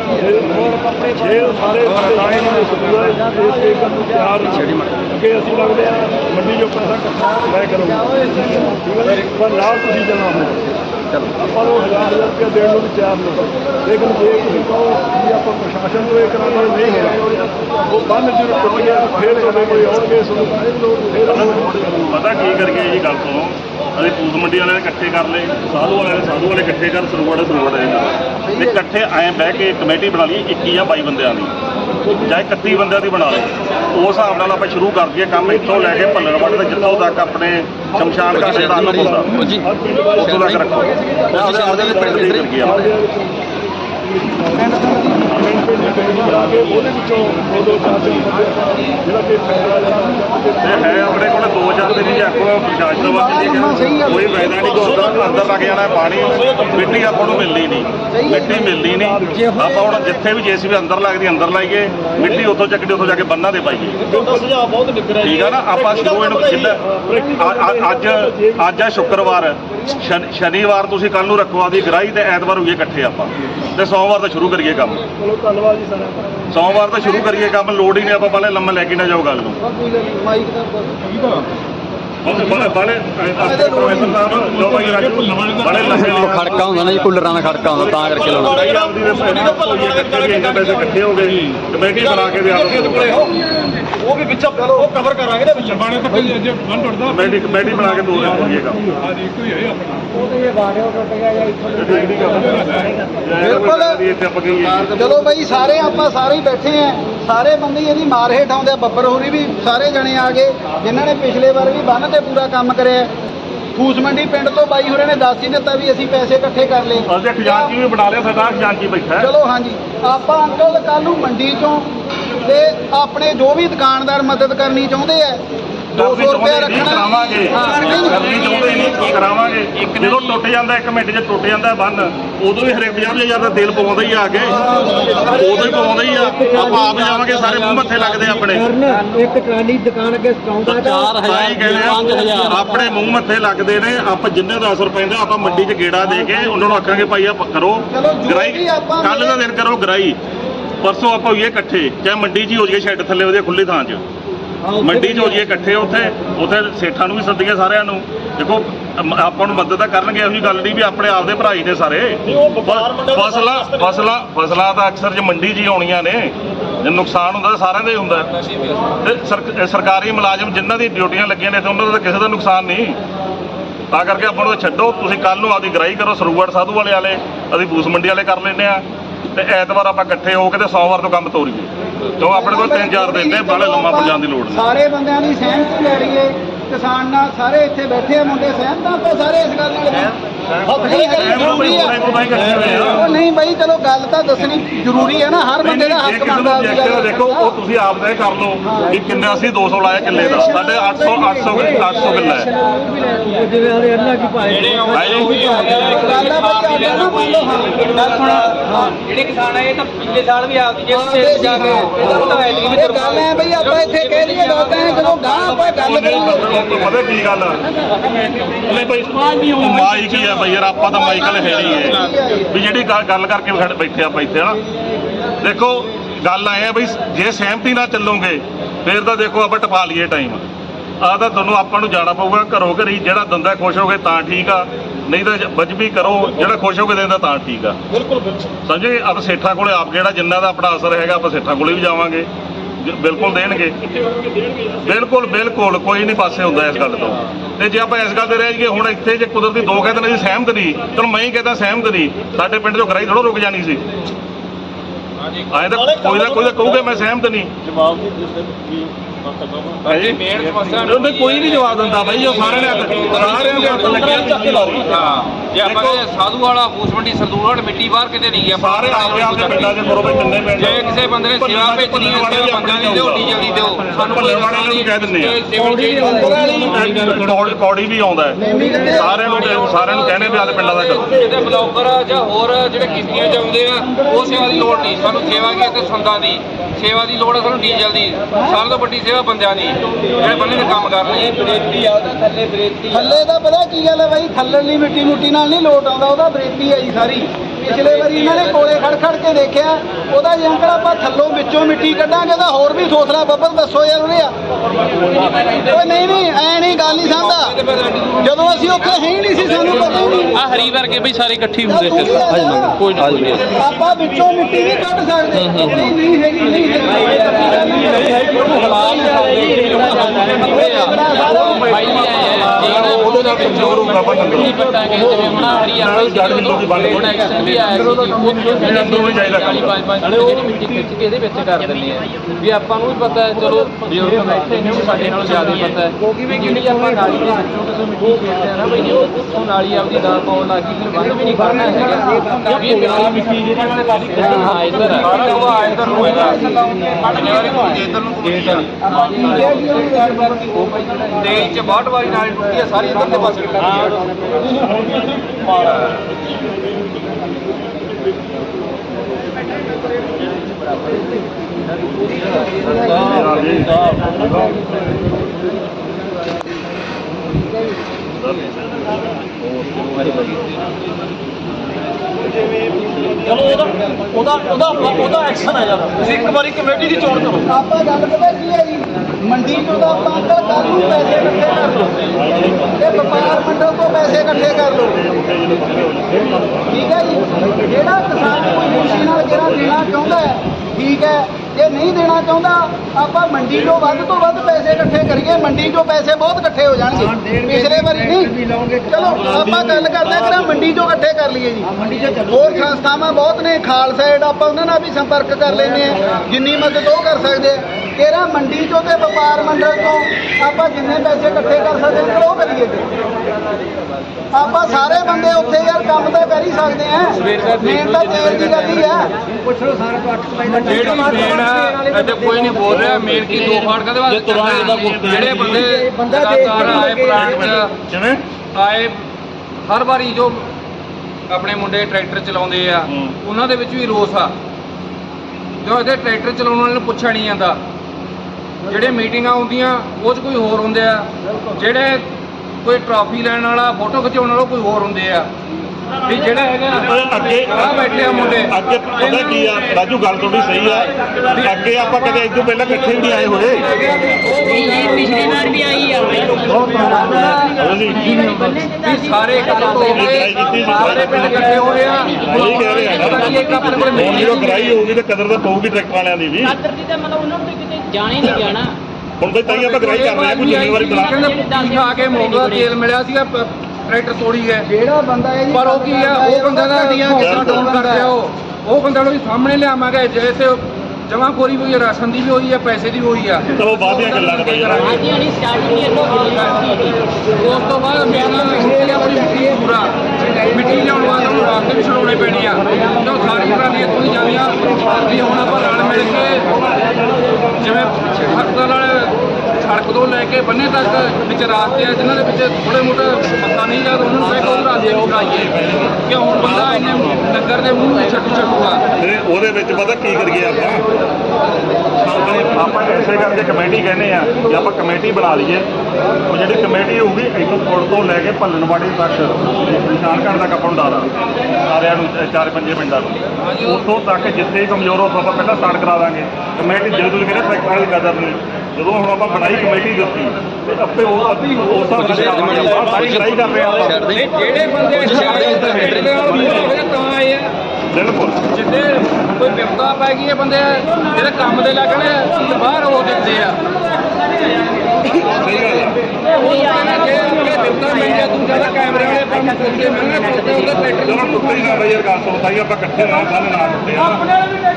S1: ਛੇ ਸਾਰੇ ਸਾਰੇ ਨੂੰ ਸੁਣਦਾ ਇਸ ਇੱਕ ਨੂੰ ਤਿਆਰ ਅੱਗੇ ਅਸੀਂ ਲੱਗਦੇ ਆ ਮੰਡੀ ਜੋ ਪੈਸਾ ਇਕੱਠਾ ਮੈਂ ਕਰੂੰਗਾ ਜੀ? ਪਰ ਨਾਲ ਤੁਸੀਂ ਜਨਾ ਹੋ
S4: ਚਲੋ।
S6: ਆਪਾਂ ਨੂੰ ਹਜ਼ਾਰ ਹਜ਼ਾਰ ਰੁਪਇਆ ਦੇਣ ਨੂੰ ਵੀ ਤਿਆਰ ਨਹੀਂ ਲੇਕਿਨ ਜੇ ਤੁਸੀਂ ਕਹੋ ਵੀ ਆਪਾਂ ਪ੍ਰਸ਼ਾਸਨ ਨੂੰ ਇਹ ਕਰਾਂਗੇ ਨਹੀਂ ਹੋਣਾ ਉਹ ਬੰਨ ਜਦੋਂ ਟੁੱਟ ਗਿਆ ਤਾਂ ਫੇਰ ਤੁਹਾਡੇ ਕੋਈ ਆਉਣਗੇ ਸਾਨੂੰ ਫੇਰ
S2: ਪਤਾ ਕੀ ਕਰੀਏ ਜੀ ਗੱਲ ਸੁਣੋ ਅਸੀਂ ਫੂਸ ਮੰਡੀ ਵਾਲੇ ਨੇ ਇਕੱਠੇ ਕਰ ਲਏ ਸਾਧੂ ਵਾਲੇ ਨੇ ਸਾਧੂ ਵਾਲੇ ਇਕੱਠੇ ਕਰ ਸਰੂਵੜ ਸਰੂਵੜ ਦੇ ਤੇ ਇਕੱਠੇ ਐਂ ਬਹਿ ਕੇ ਕਮੇਟੀ ਬਣਾ ਲਈ 21 ਜਾਂ 22 ਬੰਦਿਆਂ ਦੀ। ਚਾਹੇ 31 ਬੰਦਿਆਂ ਦੀ ਬਣਾ ਲਓ। ਉਸ ਹਿਸਾਬ ਨਾਲ ਆਪਾਂ ਸ਼ੁਰੂ ਕਰ ਦਈਏ ਕੰਮ ਇੱਥੋਂ ਲੈ ਕੇ ਭੱਲਣਵੱਡ ਤੇ ਜਿੱਥੋਂ ਤੱਕ ਆਪਣੇ ਸ਼ਮਸ਼ਾਨ ਘਾਟ ਦੇ ਤੱਕ ਹੁੰਦਾ
S4: ਜੀ।
S2: ਉੱਥੋਂ ਤੱਕ ਰੱਖੋ।
S4: ਤੁਸੀਂ ਆਪਦੇ ਦੇ ਪਿੰਡ ਕਿੱਧਰ
S2: ਕਰੀਏ ਆਪਾਂ।
S6: ਉਹਦੇ ਵਿੱਚੋਂ ਦੋ ਦੋ ਚਾਰ ਚਾਰ ਬੰਦੇ ਜਿਹੜਾ ਕਿ ਫੈਸਲਾ ਜਿਹੜਾ
S2: ਇਹ ਹੈ ਆਪਣੇ ਕੋਲ ਦੋ ਚਾਰ ਦਿਨ ਹੀ ਆਖੋ ਪ੍ਰਸ਼ਾਸਨ ਵੱਲ ਕੋਈ ਫਾਇਦਾ ਨਹੀਂ ਕੋਸਦਾ ਅੰਦਰ ਲੱਗ ਜਾਣਾ ਪਾਣੀ ਮਿੱਟੀ ਆਪਾਂ ਨੂੰ ਮਿਲਣੀ ਨਹੀਂ। ਮਿੱਟੀ ਮਿਲਣੀ ਨਹੀਂ। ਆਪਾਂ ਹੁਣ ਜਿੱਥੇ ਵੀ ਜੇਸੀਬੀ ਅੰਦਰ ਲੱਗਦੀ ਅੰਦਰ ਲਾਈਏ। ਮਿੱਟੀ ਉੱਥੋਂ ਚੱਕਦੀ ਉੱਥੋਂ ਜਾ ਕੇ ਬੰਨਾਂ ਦੇ ਪਾਈਏ।
S1: ਸੁਝਾਅ ਬਹੁਤ
S2: ਠੀਕ ਆ ਨਾ? ਆਪਾਂ ਸ਼ੁਰੂ ਇਹਨੂੰ ਜਿੱਦਾਂ ਅੱਜ ਅੱਜ ਆ ਸ਼ੁੱਕਰਵਾਰ। ਸ਼ਨ- ਸ਼ਨੀਵਾਰ ਤੁਸੀਂ ਕੱਲ ਨੂੰ ਰਖਵਾ ਦੀ ਗਰਾਈ ਤੇ ਐਤਵਾਰ ਹੋਈਏ ਇਕੱਠੇ ਆਪਾਂ। ਤੇ ਸੋਮਵਾਰ ਤੋਂ ਸ਼ੁਰੂ ਕਰੀਏ ਕੰਮ।
S6: ਚਲੋ ਧੰਨਵਾਦ ਜੀ ਸਾਰਿਆਂ ਦਾ।
S2: ਸੋਮਵਾਰ ਤੋਂ ਸ਼ੁਰੂ ਕਰੀਏ ਕੰਮ ਲੋੜ ਹੀ ਨਹੀਂ ਆਪਾਂ ਬਾਲੇ ਲੰਮਾ ਲੈ ਕੇ ਨਾ ਜਾਓ ਗੱਲ ਨੂੰ।
S3: ਮਾਈਕ ਦਾ
S2: ਬੜੇ
S4: ਖੜਕਾ ਹੁੰਦਾ ਨਾ ਜੀ ਕੂਲਰਾਂ ਦਾ ਖੜਕਾ ਹੁੰਦਾ ਤਾਂ ਕਰਕੇ ਲਾਉਣਾ
S2: ਭਾਈ ਆਪਦੀ ਦੇ ਇਕੱਠੇ ਵੀ ਇੰਨੇ ਪੈਸੇ ਇਕੱਠੇ ਹੋ ਗਏ ਕਮੇਟੀ ਬਣਾ ਕੇ ਵੀ ਆਪ
S1: ਉਹ ਵੀ ਵਿੱਚ ਉਹ ਕਵਰ ਕਰਾਂਗੇ ਨਾ ਵਿੱਚ ਬਾਣੇ ਤੱਕ
S2: ਕਮੇਟੀ ਕਮੇਟੀ ਬਣਾ ਕੇ ਦੋ ਦਿਨ ਹੋਈਏ ਕੰਮ
S5: ਉਹਦੇ ਜੇ ਬਾੜਿਓ ਟੁੱਟ ਗਿਆ ਜਾਂ ਇੱਥੋਂ
S2: ਠੀਕ ਨਹੀਂ ਕੰਮ
S3: ਬਿਲਕੁਲ।
S2: ਇੱਥੇ ਆਪਾਂ ਕਹੀਏ
S3: ਚਲੋ ਬਾਈ ਸਾਰੇ ਆਪਾਂ ਸਾਰੇ ਹੀ ਬੈਠੇ ਆ ਸਾਰੇ ਬੰਦੇ ਇਹਦੀ ਮਾਰ ਹੇਠ ਆਉਂਦੇ ਆ ਬੱਬਰ ਹੋਰੀ ਵੀ ਸਾਰੇ ਜਣੇ ਆ ਗਏ ਜਿਨ੍ਹਾਂ ਨੇ ਪਿਛਲੇ ਵਾਰ ਵੀ ਬੰਨ ਤੇ ਪੂਰਾ ਕੰਮ ਕਰਿਆ ਫੂਸ ਮੰਡੀ ਪਿੰਡ ਤੋਂ ਬਾਈ ਹੋਰੇ ਨੇ ਦੱਸ ਹੀ ਦਿੱਤਾ ਵੀ ਅਸੀਂ ਪੈਸੇ ਇਕੱਠੇ ਕਰ ਲਏ।
S2: ਅਸੀਂ ਖਜ਼ਾਨਚੀ ਵੀ ਬਣਾ ਲਿਆ ਸਾਡਾ ਖਜ਼ਾਨਚੀ ਬੈਠਾ
S3: ਚਲੋ ਹਾਂਜੀ। ਆਪਾਂ ਅੰਕਲ ਕੱਲ ਨੂੰ ਮੰਡੀ ਚੋਂ ਤੇ ਆਪਣੇ ਜੋ ਵੀ ਦੁਕਾਨਦਾਰ ਮਦਦ ਕਰਨੀ ਚਾਹੁੰਦੇ ਆ 200
S2: ਕਰਨੀ
S3: ਰੁਪਏ
S2: ਚਾਹੁੰਦੇ ਨਹੀਂ
S3: ਰੱਖਣਾ।
S2: ਕਰਾਵਾਂਗੇ। ਕਰਨੀ ਚਾਹੁੰਦੇ ਨਹੀਂ ਕਰਾਵਾਂਗੇ। ਜਦੋਂ ਟੁੱਟ ਜਾਂਦਾ ਇੱਕ ਮਿੰਟ 'ਚ ਟੁੱਟ ਜਾਂਦਾ ਬੰਨ ਉਦੋਂ ਵੀ ਹਰੇਕ 50 ਹਜ਼ਾਰ ਦਾ ਤੇਲ ਪਵਾਉਂਦਾ ਹੀ ਆ ਕੇ। ਉਦੋਂ ਹੀ ਪਵਾਉਂਦਾ ਹੀ ਆ। ਆਪਾਂ ਆਪ ਜਾਵਾਂਗੇ ਸਾਰੇ ਮੂੰਹ ਮੱਥੇ ਲੱਗਦੇ ਆਪਣੇ।
S5: ਇੱਕ ਟਰਾਲੀ ਦੁਕਾਨ ਅੱਗੇ ਸਟਾਉਂਦਾ
S2: ਤਾਂ ਹੀ ਕਹਿੰਦੇ ਆ, ਆਪਣੇ ਮੂੰਹ ਮੱਥੇ ਲੱਗਦੇ ਨੇ ਆਪਾਂ ਜਿੰਨੇ 10 ਰੁਪਏ ਦਾ ਆਪਾਂ ਮੰਡੀ 'ਚ ਗੇੜਾ ਦੇ ਕੇ ਉਹਨਾਂ ਨੂੰ ਆਖਾਂਗੇ ਭਾਈ ਆ ਕਰੋ
S3: ਚਲੋ ਜੋ
S2: ਗਰਾਈ
S3: ਵੀ ਆਪਾਂ
S2: ਕੱਲ ਦਾ ਦਿਨ ਕਰੋ ਗਰਾਈ ਪਰਸੋਂ ਆਪਾਂ ਹੋਈਏ ਇਕੱਠੇ ਚਾਹੇ ਮੰਡੀ 'ਚ ਹੀ ਹੋ ਜਾਈਏ ਸ਼ੈੱਡ ਥੱਲੇ ਉਹਦੇ ਖੁੱਲੀ ਥਾਂ 'ਚ। ਮੰਡੀ 'ਚ ਹੋ ਜਾਈਏ ਇਕੱਠੇ ਉੱਥੇ ਉੱਥੇ ਸੇਠਾਂ ਨੂੰ ਵੀ ਸੱਦੀਏ ਸਾਰਿਆਂ ਨੂੰ। ਦੇਖੋ ਅਮ ਆਪਾਂ ਨੂੰ ਮਦਦ ਤਾਂ ਕਰਨਗੇ ਇਹੋ ਗੱਲ ਨਹੀਂ ਵੀ ਆਪਣੇ ਆਪ ਦੇ ਭਰਾ ਹੀ ਨੇ ਸਾਰੇ। ਫਸਲਾਂ ਫਸਲਾਂ ਫਸਲਾਂ ਤਾਂ ਅਕਸਰ ਜੇ ਮੰਡੀ 'ਚ ਹੀ ਆਉਣੀਆਂ ਨੇ ਜੇ ਨੁਕਸਾਨ ਹੁੰਦਾ ਤਾਂ ਸਾਰਿਆਂ ਦਾ ਹੀ ਹੁੰਦਾ। ਤੇ ਸਰਕ- ਸਰਕਾਰੀ ਮੁਲਾਜ਼ਮ ਜਿਨ੍ਹਾਂ ਦੀ ਡਿਊਟੀਆਂ ਲੱਗੀਆਂ ਨੇ ਤੇ ਉਹਨਾਂ ਦਾ ਤਾਂ ਕਿਸੇ ਦਾ ਨੁਕਸਾਨ ਨਹੀਂ। ਤਾਂ ਕਰਕੇ ਆਪਾਂ ਨੂੰ ਤਾਂ ਛੱਡੋ ਤੁਸੀਂ ਕੱਲ ਨੂੰ ਆਪਦੀ ਗਰਾਈ ਕਰੋ ਸਰੂਗੜ ਸਾਧੂ ਵਾਲੇ ਵਾਲੇ ਅਸੀਂ ਫੂਸ ਮੰਡੀ ਵਾਲੇ ਕਰ ਲੈਂਦੇ ਆ ਤੇ ਐਤਵਾਰ ਆਪਾਂ ਇਕੱਠੇ ਹੋ ਕੇ ਤੇ ਸੋਮਵਾਰ ਤੋਂ ਕੰਮ ਤੋਰੀਏ। ਕਿਉਂ ਆਪਣੇ ਕੋਲ ਤਿੰਨ ਚਾਰ ਦਿਨ ਨੇ ਬਾਹਲੇ ਲੰਮਾ ਪਜਾਣ ਦੀ ਲੋੜ ਨਹੀਂ।
S3: ਸਾਰੇ ਬੰਦਿਆਂ ਦੀ ਸਹਿਮਤੀ ਲੈ ਲਈਏ। ਕਿਸਾਨ ਨਾਲ ਸਾਰੇ ਇੱਥੇ ਬੈਠੇ ਆ ਮੁੰਡੇ ਸਹਿਮਤ ਆ ਆਪਾਂ ਸਾਰੇ ਇਸ ਗੱਲ ਨਾਲ ਜ਼ਰੂਰੀ ਆ। ਉਹ ਨਹੀਂ ਬਾਈ ਚਲੋ ਗੱਲ ਤਾਂ ਦੱਸਣੀ ਜ਼ਰੂਰੀ ਹੈ ਨਾ ਹਰ ਬੰਦੇ ਦਾ ਹੱਕ ਬਣਦਾ ਗੱਲ
S2: ਦੇਖੋ ਉਹ ਤੁਸੀਂ ਆਪ ਦਾ ਹੀ ਕਰ ਲਓ ਕਿ ਕਿੰਨੇ ਅਸੀਂ 200 ਲਾਇਆ ਕਿੱਲੇ ਦਾ। ਸਾਡੇ 800 800 800 ਕਿੱਲਾ ਹੈ।
S5: ਜਿਵੇਂ ਹਲੇ ਅੱਲਾ ਕੀ ਪਾਏ
S3: ਗੱਲ ਬਾਈ ਆਡਾ ਨਾ ਮੰਨ ਲਓ ਹਾਂ। ਗੱਲ ਸੁਣ। ਹਾਂ
S7: ਜਿਹੜੇ ਕਿਸਾਨ ਆ ਇਹ ਤਾਂ ਪਿਛਲੇ ਸਾਲ ਵੀ ਆਪਦੀ
S3: ਹਾਂ,
S7: ਜਾ ਕੇ ਉਹ ਤਾਂ ਐਤਕੀ ਵੀ
S3: ਇਹ ਗੱਲ ਹੈ ਬਈ ਆਪਾਂ ਇੱਥੇ ਕਹਿ ਲਈਏ ਲੋਕਾਂ ਨੇ ਜਦੋਂ ਗਾਂ ਆਪਾਂ ਗੱਲ ਕਰਾਂਗੇ
S2: ਪਤਾ ਕੀ ਗੱਲ? ਨਹੀਂ ਭਾਈ ਮਾਈ ਕੀ ਆ ਬਈ ਯਾਰ ਆਪਾਂ ਤਾਂ ਮਾਈਕਲ ਹੈ ਨਹੀਂ ਹੈ ਵੀ ਜਿਹੜੀ ਗੱਲ ਗੱਲ ਕਰਕੇ ਸਾਡੇ ਬੈਠੇ ਆਪਾਂ ਇੱਥੇ ਹਨਾ? ਦੇਖੋ ਗੱਲ ਆਏ ਆ ਬਈ ਜੇ ਸਹਿਮਤੀ ਨਾਲ ਚੱਲੋਗੇ ਫਿਰ ਤਾਂ ਦੇਖੋ ਆਪਾਂ ਟਪਾ ਲਈਏ ਟਾਈਮ ਆ ਤਾਂ ਤੁਹਾਨੂੰ ਆਪਾਂ ਨੂੰ ਜਾਣਾ ਪਊਗਾ ਘਰੋਂ ਘਰੀ ਜਿਹੜਾ ਦੰਦਾ ਖੁਸ਼ ਹੋ ਗਏ ਤਾਂ ਠੀਕ ਆ ਨਹੀਂ ਤਾਂ ਵਜਬੀ ਕਰੋ ਜਿਹੜਾ ਖੁਸ਼ ਹੋ ਕੇ ਦਿੰਦਾ ਤਾਂ ਠੀਕ ਆ।
S1: ਬਿਲਕੁਲ ਬਿਲਕੁਲ।
S2: ਸਮਝੇ? ਆਪ ਸੇਠਾਂ ਕੋਲੇ ਆਪ ਜਿਹੜਾ ਜਿੰਨਾ ਦਾ ਆਪਣਾ ਅਸਰ ਹੈਗਾ ਆਪਾਂ ਸੇਠਾਂ ਕੋਲੇ ਵੀ ਜਾਵਾਂਗੇ। ਬਿਲਕੁਲ ਦੇਣਗੇ। ਬਿਲਕੁਲ ਬਿਲਕੁਲ ਕੋਈ ਨਹੀਂ ਪਾਸੇ ਹੁੰਦਾ ਇਸ ਗੱਲ ਤੋਂ। ਤੇ ਜੇ ਆਪਾਂ ਇਸ ਗੱਲ ਤੇ ਰਹਿ ਜਾਈਏ ਹੁਣ ਇੱਥੇ ਜੇ ਕੁਦਰਤੀ ਦੋ ਕਹਿੰਦੇ ਨੇ ਜੀ ਸਹਿਮਤ ਨਹੀਂ ਚਲੋ ਮੈਂ ਹੀ ਕਹਿੰਦਾ ਸਹਿਮਤ ਨਹੀਂ। ਸਾਡੇ ਪਿੰਡ ਚੋਂ ਗਰਾਈ ਥੋੜਾ ਰੁਕ ਜਾਣੀ ਸੀ। ਆਏ ਤਾਂ ਕੋਈ ਨਾ ਕੋਈ ਤਾਂ ਕਹੂਗਾ ਮੈਂ ਸਹਿਮਤ ਨਹੀਂ।
S1: ਜਵਾਬ ਨਹੀਂ ਕੀ
S2: ਹਾਂਜੀ
S7: ਮੇਨ ਸਮੱਸਿਆ
S2: ਉਹਨੇ ਕੋਈ ਨਹੀਂ ਜਵਾਬ ਦਿੰਦਾ ਬਾਈ ਉਹ ਸਾਰਿਆਂ ਨੇ ਹੱਥ- ਸਾਰਿਆਂ ਦੇ ਹੱਥ ਲੱਗਿਆ ਚੱਕ ਲਾ ਰਹੀ
S7: ਹਾਂ। ਜੇ ਆਪਾਂ ਕਹਿੰਦੇ ਸਾਧੂ ਵਾਲਾ ਫੂਸ ਮੰਡੀ ਸਰਦੂਲਗੜ ਮਿੱਟੀ ਬਾਹਰ ਕਿਤੇ ਨਹੀਂ ਗਿਆ
S2: ਸਾਰੇ ਆਪਦੇ ਆਪਦੇ ਪਿੰਡਾਂ 'ਚ ਕਰੋ ਬਈ ਜਿੰਨੇ ਪਿੰਡ
S7: ਜੇ ਕਿਸੇ ਬੰਦੇ ਨੇ ਸੇਵਾ ਭੇਜਣੀ ਹੈ ਤੇ ਬੰਦਾ ਨਹੀਂ ਦਿਓ ਡੀਜ਼ਲ ਦੀ ਦਿਓ ਸਾਨੂੰ
S2: ਪੱਲੇ ਵਾਲੇ ਨੂੰ ਕਹਿ ਦਿੰਦੇ ਆ। ਕੌੜੀ ਵੀ ਆਉਂਦਾ ਹੈ। ਸਾਰਿਆਂ ਨੂੰ ਸਾਰਿਆਂ ਨੂੰ ਕਹਿੰਦੇ ਵੀ ਆਦੇ ਪਿੰਡਾਂ ਦਾ ਕਰੋ।
S7: ਜਿਹੜੇ ਬਲੌਗਰ ਆ ਜਾਂ ਹੋਰ ਜਿਹੜੇ ਕਿਸ਼ਤੀਆਂ ਚ ਆਉਂਦੇ ਆ ਉਹ ਸੇਵਾ ਦੀ ਲੋੜ ਨਹੀਂ ਸਾਨੂੰ ਸੇਵਾ ਕੀ ਤੇ ਸੰਦਾਂ ਦੀ ਸੇਵਾ ਦੀ ਲੋੜ ਹੈ ਸਾਨੂੰ ਡੀਜ਼ਲ ਦੀ ਸਾਰਿਆਂ ਤੋਂ ਵੱਡੀ ਸੇਵਾ ਬੰਦਿਆਂ ਦੀ। ਜਿਹੜੇ ਬੰਦੇ ਨੇ ਕੰਮ ਕਰ ਰਹੇ ਬਰੇਤੀ ਆ ਉਹਦਾ ਥੱਲੇ ਬਰੇਤੀ
S3: ਥੱਲੇ ਦਾ ਪਤਾ ਕੀ ਗੱਲ ਹੈ ਬਾਈ? ਥੱਲੜੀ ਮਿੱਟੀ ਮੁੱਟੀ ਨਾਲ ਨਹੀਂ ਲੋਟ ਆਉਂਦਾ ਉਹਦਾ ਬਰੇਤੀ ਆਈ ਸਾਰੀ। ਪਿਛਲੇ ਵਾਰੀ ਇਹਨਾਂ ਨੇ ਕੋਲੇ ਖੜ ਖੜ ਕੇ ਦੇਖਿਆ ਉਹਦਾ ਜੇ ਅੰਕਲ ਆਪਾਂ ਥੱਲੋਂ ਵਿੱਚੋਂ ਮਿੱਟੀ ਕੱਢਾਂਗੇ ਤਾਂ ਹੋਰ ਵੀ ਠੋਸਲਾ ਬੱਬਲ ਦੱਸੋ ਯਾਰ ਉਰੇ ਆ। ਓਏ ਨਹੀਂ ਨਹੀਂ ਐ ਨਹੀਂ ਗੱਲ ਨਹੀਂ ਸਮਝਦਾ। ਜਦੋਂ ਅਸੀਂ ਉੱਥੇ ਹੈ ਹੀ ਨਹੀਂ ਸੀ ਸਾਨੂੰ ਪਤਾ ਹੀ ਨਹੀਂ।
S8: ਆ ਹਰੀ ਵਰਗੇ ਬਈ ਸਾਰੇ ਇਕੱਠੇ ਹੁੰਦੇ ਫਿਰ? ਕੋਈ ਨਾ ਕੋਈ
S3: ਆਪਾਂ ਵਿੱਚੋਂ ਮਿੱਟੀ ਨਹੀਂ ਕੱਢ ਸਕਦੇ। ਨਹੀਂ ਨਹੀਂ ਹੈਗੀ ਨਹੀਂ
S2: ਉਹਦੇ ਨਾਲ ਕਮਜ਼ੋਰ ਹੋਊਗਾ ਨੰਗਲ
S8: ਨਹੀਂ ਪਤਾ ਕਿ ਜਿਵੇਂ ਹੁਣ ਹਰੀ
S2: ਨਾਲ ਜੜ ਦੀ ਬੰਦ
S8: ਹੁਣ ਐਕਸ਼ਨ ਵੀ ਆਇਆ ਸੀ ਉਹ
S2: ਇਹ ਅੰਦਰੋਂ ਵੀ ਚਾਹੀਦਾ ਕੰਮ।
S8: ਪੰਜ ਪੰਜ ਜਿਹੜੀ ਮਿੱਟੀ ਖਿੱਚ ਕੇ ਇਹਦੇ ਵਿੱਚ ਕਰ ਦਿੰਦੇ ਆ। ਵੀ ਆਪਾਂ ਨੂੰ ਵੀ ਪਤਾ ਹੈ ਚਲੋ ਬਜ਼ੁਰਗ ਬੈਠੇ ਨੇ ਉਹ ਸਾਡੇ ਨਾਲੋਂ ਜ਼ਿਆਦਾ ਪਤਾ ਹੈ। ਕਿ ਜਿਹੜੀ ਆਪਾਂ ਨਾਲੀ ਦੇ ਵਿੱਚੋਂ ਕਿਸੇ ਮਿੱਟੀ ਖੇਡਦੇ ਆ ਨਾ ਬਈ ਉਹ ਉਹ ਨਾਲੀ ਆਪਦੀ ਦਾ ਪਾਉਣ ਲੱਗੀ ਫਿਰ ਬੰਦ ਵੀ ਨਹੀਂ ਕਰਨਾ ਹੈਗਾ। ਵੀ ਇਹ ਨਾਲੀ ਮਿੱਟੀ ਜਿਹੜੀ ਹਾਂ ਇੱਧਰ ਹੈ
S7: ਉਹ ਆ ਇੱਧਰ ਨੂੰ ਹੈਗਾ ਵਾਰੀ ਕੋਈ ਇੱਧਰ ਨੂੰ ਕੋਈ ਤੇਜ਼ ਚ ਬਹੁਤ ਵਾਰੀ ਨਾਲ ਟੁੱਟੀ ਹੈ ਸਾਰੀ ਇੱਧਰ ਦੇ ਪਾਸੇ ਟੁੱਟੀ ਹੈ।
S1: ਚਲੋ ਉਹਦਾ ਉਹਦਾ ਉਹਦਾ ਉਹਦਾ ਐਕਸ਼ਨ ਹੈ ਯਾਰ। ਤੁਸੀਂ ਇੱਕ ਵਾਰੀ ਕਮੇਟੀ ਦੀ ਚੋਣ ਕਰੋ।
S3: ਆਪਾਂ ਗੱਲ ਪਤਾ ਕੀ ਹੈ ਜੀ? ਮੰਡੀ ਚੋਂ ਤਾਂ ਆਪਾਂ ਅੰਕਲ ਪੈਸੇ ਇਕੱਠੇ ਕਰ ਲਓ। ਤੇ ਵਪਾਰ ਮੰਡਲ ਤੋਂ ਪੈਸੇ ਇਕੱਠੇ ਕਰ ਲਓ। ਠੀਕ ਹੈ ਜੀ? ਜਿਹੜਾ ਕਿਸਾਨ ਕੋਈ ਖੁਸ਼ੀ ਨਾਲ ਜਿਹੜਾ ਦੇਣਾ ਚਾਹੁੰਦਾ ਹੈ ਠੀਕ ਹੈ ਜੇ ਨਹੀਂ ਦੇਣਾ ਚਾਹੁੰਦਾ ਆਪਾਂ ਮੰਡੀ ਤੋਂ ਵੱਧ ਤੋਂ ਵੱਧ ਪੈਸੇ ਇਕੱਠੇ ਕਰੀਏ ਮੰਡੀ ਤੋਂ ਪੈਸੇ ਬਹੁਤ ਇਕੱਠੇ ਹੋ ਜਾਣਗੇ। ਪਿਛਲੇ ਵਾਰੀ ਨਹੀਂ। ਚਲੋ ਆਪਾਂ ਗੱਲ ਕਰਦੇ ਹਾਂ ਕਿ ਮੰਡੀ ਤੋਂ ਇਕੱਠੇ ਕਰ ਲਈਏ ਜੀ। ਹੋਰ ਸੰਸਥਾਵਾਂ ਬਹੁਤ ਨੇ ਖਾਲਸਾ ਏਡ ਆਪਾਂ ਉਹਨਾਂ ਨਾਲ ਵੀ ਸੰਪਰਕ ਕਰ ਲੈਂਦੇ ਆ ਜਿੰਨੀ ਮਦਦ ਉਹ ਕਰ ਸਕਦੇ ਆ। ਤੇਰਾ ਮੰਡੀ ਚੋਂ ਤੇ ਵਪਾਰ ਮੰਡਲ ਤੋਂ ਆਪਾਂ ਜਿੰਨੇ ਪੈਸੇ ਇਕੱਠੇ ਕਰ ਸਕਦੇ ਹਾਂ ਉਹ ਕਰੀਏ ਜੀ। ਆਪਾਂ ਸਾਰੇ ਬੰਦੇ ਉੱਥੇ ਯਾਰ ਕੰਮ ਤਾਂ ਕਰ ਹੀ ਸਕਦੇ ਆ ਮੇਨ ਤਾਂ ਤੇਲ ਦੀ ਗੱਲ ਹੀ ਆ।
S7: ਜਿਹੜੀ ਮੇਨ ਇੱਥੇ ਕੋਈ ਨਹੀਂ ਬੋਲ ਰਿਹਾ ਮੇਨ ਕੀ ਦੋ ਫਾੜਕਾਂ ਦੇ ਵਾਸਤੇ ਜਿਹੜੇ ਬੰਦੇ ਲਗਾਤਾਰ ਆਏ ਪਲਾਂਟ ਵਿੱਚ
S2: ਕਿਵੇਂ?
S7: ਆਏ ਹਰ ਵਾਰੀ ਜੋ ਆਪਣੇ ਮੁੰਡੇ ਟਰੈਕਟਰ ਚਲਾਉਂਦੇ ਆ
S2: ਹੂੰ।
S7: ਉਹਨਾਂ ਦੇ ਵਿੱਚ ਵੀ ਰੋਸ ਆ। ਜੋ ਇਹਦੇ ਟਰੈਕਟਰ ਚਲਾਉਣ ਵਾਲੇ ਨੂੰ ਪੁੱਛਿਆ ਨਹੀਂ ਜਾਂਦਾ। ਜਿਹੜੇ ਮੀਟਿੰਗਾਂ ਹੁੰਦੀਆਂ ਉਹ 'ਚ ਕੋਈ ਹੋਰ ਹੁੰਦੇ ਆ। ਜਿਹੜੇ ਕੋਈ ਟਰਾਫੀ ਲੈਣ ਵਾਲਾ ਫੋਟੋ ਖਿਚਾਉਣ ਵਾਲਾ ਕੋਈ ਹੋਰ ਹੁੰਦੇ ਆ। ਵੀ ਜਿਹੜਾ ਹੈਗਾ
S2: ਅੱਗੇ
S7: ਆ ਬੈਠੇ ਆ ਮੁੰਡੇ।
S2: ਅੱਗੇ ਪਤਾ ਕੀ ਆ ਰਾਜੂ ਗੱਲ ਤੁਹਾਡੀ ਸਹੀ ਆ। ਅੱਗੇ ਆਪਾਂ ਕਦੇ ਇਸ ਤੋਂ ਪਹਿਲਾਂ ਇਕੱਠੇ ਵੀ ਨਹੀਂ ਆਏ ਹੋਏ।
S9: ਪਿਛਲੀ ਵਾਰ ਵੀ ਆਈ ਆ।
S2: ਹਾਂਜੀ
S7: ਵੀ ਸਾਰੇ ਇਕੱਠੇ ਹੋ
S2: ਇਹ
S7: ਗਏ
S2: ਟਰਾਈ ਕੀਤੀ ਸੀ।
S7: ਸਾਰੇ ਪਿੰਡ ਇਕੱਠੇ ਹੋ ਰਹੇ ਆ।
S2: ਉਹੀ ਕਹਿ ਰਹੇ ਆ ਨਾ।
S7: ਕਿ ਇੱਕ ਆਪਣੇ ਕੋਲ
S2: ਹੁਣ ਜਦੋਂ ਕਰਾਈ ਹੋਊਗੀ ਤੇ ਕਦਰ ਤਾਂ ਪਊਗੀ ਟਰੈਕਟਰ ਵਾਲਿਆਂ ਦੀ ਵੀ।
S9: ਕਾਦਰ ਦੀ ਤਾਂ ਮਤਲਬ ਉਹਨਾਂ ਨੂੰ ਤਾਂ ਕਿਤੇ ਜਾਣ ਹੀ ਨਹੀਂ ਜਾਣਾ।
S2: ਹੁਣ ਬਈ ਤਾਂ ਹੀ ਆਪਾਂ ਕਰਾਈ ਕਰ ਰਹੇ ਆ ਕੋਈ ਜ਼ਿੰਮੇਵਾਰੀ ਬਣਾ
S7: ਕਹਿੰਦੇ ਦਸ ਖਾ ਕੇ ਦਾ ਤੇਲ ਮਿਲਿਆ ਸੀਗਾ ਟਰੈਕਟਰ ਤੋੜੀ ਗਏ
S3: ਜਿਹੜਾ ਬੰਦਾ ਇਹ
S7: ਪਰ ਉਹ ਕੀ ਆ ਉਹ ਬੰਦਾ ਦਾ ਕਿਸਾ ਡਾਊਨ ਕਰ ਰਿਹਾ ਉਹ। ਉਹ ਬੰਦਾ ਨੂੰ ਵੀ ਸਾਹਮਣੇ ਲਿਆਵਾਂਗੇ। ਜੈਸੇ ਜਮਾ ਖੋਰੀ ਹੋਈ ਹੈ ਰਾਸ਼ਨ ਦੀ ਵੀ ਹੋਈ ਹੈ ਪੈਸੇ ਦੀ ਵੀ ਹੋਈ ਆ
S2: ਚਲੋ ਬਾਅਦ ਦੀਆਂ ਗੱਲਾਂ ਨੇ ਬਈ ਯਾਰ
S9: ਆਜੀ ਹਣੀ ਸਟਾਰਟਿੰਗ ਹੀ ਇੱਥੋਂ ਹੋਈ ਹੈ
S7: ਉਸ ਤੋਂ ਬਾਅਦ ਮੇਰਾ ਮਿੱਟੀ ਆਪਣੀ ਮਿੱਟੀ ਪੂਰਾ ਮਿੱਟੀ ਲਿਆਉਣ ਵਾਸਤੇ ਉਹਨੂੰ ਰਾਸਤੇ ਵੀ ਛਡਾਉਣੇ ਪੈਣੇ ਆ। ਕਿਉਂ ਸਾਰੀ ਟਰਾਲੀ ਇੱਥੋਂ ਹੀ ਜਾਂਦੀਆਂ ਵੀ ਹੁਣ ਆਪਾਂ ਰਲ ਮਿਲ ਕੇ ਜਿਵੇਂ ਹਸਪਤਾਲ ਵਾਲੇ ਸੜਕ ਤੋਂ ਲੈ ਕੇ ਬੰਨੇ ਤੱਕ ਵਿੱਚ ਰਾਸਤੇ ਆ ਜਿਨ੍ਹਾਂ ਦੇ ਵਿੱਚ ਥੋੜੇ ਮੋਟੇ ਪੱਤਾ ਨਹੀਂ ਜਾਂਦਾ ਉਹਨਾਂ ਨੂੰ ਕਹਿ ਕੇ ਉਹ ਬਣਾਈਏ। ਕਿ ਹੁਣ ਬੰਦਾ ਇੰਨੇ ਨਗਰ ਦੇ ਮੂੰਹ ਨੂੰ ਛੱਡੂ ਛੱਡੂਗਾ?
S2: ਤੇ ਉਹਦੇ ਵਿੱਚ ਪਤਾ ਕੀ ਕਰੀਏ ਆਪਾਂ? ਆਪਾਂ ਇਸੇ ਕਰਕੇ ਕਮੇਟੀ ਕਹਿੰਦੇ ਆ ਕਿ ਆਪਾਂ ਕਮੇਟੀ ਬਣਾ ਲਈਏ। ਉਹ ਜਿਹੜੀ ਕਮੇਟੀ ਹੋਊਗੀ ਇੱਥੋਂ ਪੁਲ ਤੋਂ ਲੈ ਕੇ ਭੱਲਣਵਾੜੀ ਤੱਕ ਨਿਸ਼ਾਨਗੜ੍ਹ ਤੱਕ ਆਪਾਂ ਨੂੰ ਡਾਰਾ ਸਾਰਿਆਂ ਨੂੰ ਚਾਰ ਪੰਜੇ ਪਿੰਡਾਂ ਨੂੰ। ਉੱਥੋਂ ਤੱਕ ਜਿੱਥੇ ਵੀ ਕਮਜ਼ੋਰ ਹੋ ਆਪਾਂ ਪਹਿਲਾਂ ਸਟਾਰਟ ਕਰਾ ਦਾਂਗੇ। ਕਮੇਟੀ ਜਦੋਂ ਤੁਸੀਂ ਕਹਿੰਦੇ ਟਰੈਕਟਰ ਵਾਲੀ ਕਦਰ ਨਹੀਂ। ਜਦੋਂ ਹੁਣ ਆਪਾਂ ਬਣਾਈ ਕਮੇਟੀ ਦਿੱਤੀ ਤੇ ਆਪੇ ਉਹ ਅੱਧੀ ਉਸ ਆਪਾਂ ਸਾਰੀ ਲੜਾਈ ਕਰ ਰਹੇ ਆਪਾਂ।
S7: ਜਿਹੜੇ ਬੰਦੇ ਦੇ ਤਾਂ ਆਏ ਆ।
S2: ਬਿਲਕੁਲ।
S7: ਜਿੱਦੇ ਕੋਈ ਵਿਪਤਾ ਪੈ ਗਈ ਹੈ ਬੰਦੇ ਜਿਹੜੇ ਕੰਮ ਦੇ ਲੱਗਣੇ ਬਾਹਰ ਹੋ ਜਾਂਦੇ ਆ।
S2: ਸਹੀ ਗੱਲ ਆ
S7: ਉਹ ਕਹਿੰਦਾ ਕਿ ਅੱਗੇ ਵਿਪਤਾ ਤੂੰ ਜ਼ਿਆਦਾ ਕੈਮਰੇ ਵਾਲੇ ਕੰਮ ਕਰਦੇ ਮੰਗੇ ਪੁੱਤੇ ਉਹਦਾ ਟਰੈਕਟਰ
S2: ਚਲੋ ਟੁੱਟੇ ਹੀ। ਨਾ ਬਈ ਯਾਰ ਗੱਲ ਸੁਣ ਆਪਾਂ ਇਕੱਠੇ ਨਾਲ ਸਾਰੇ ਨਾਲ ਟੁੱਟੇ ਆ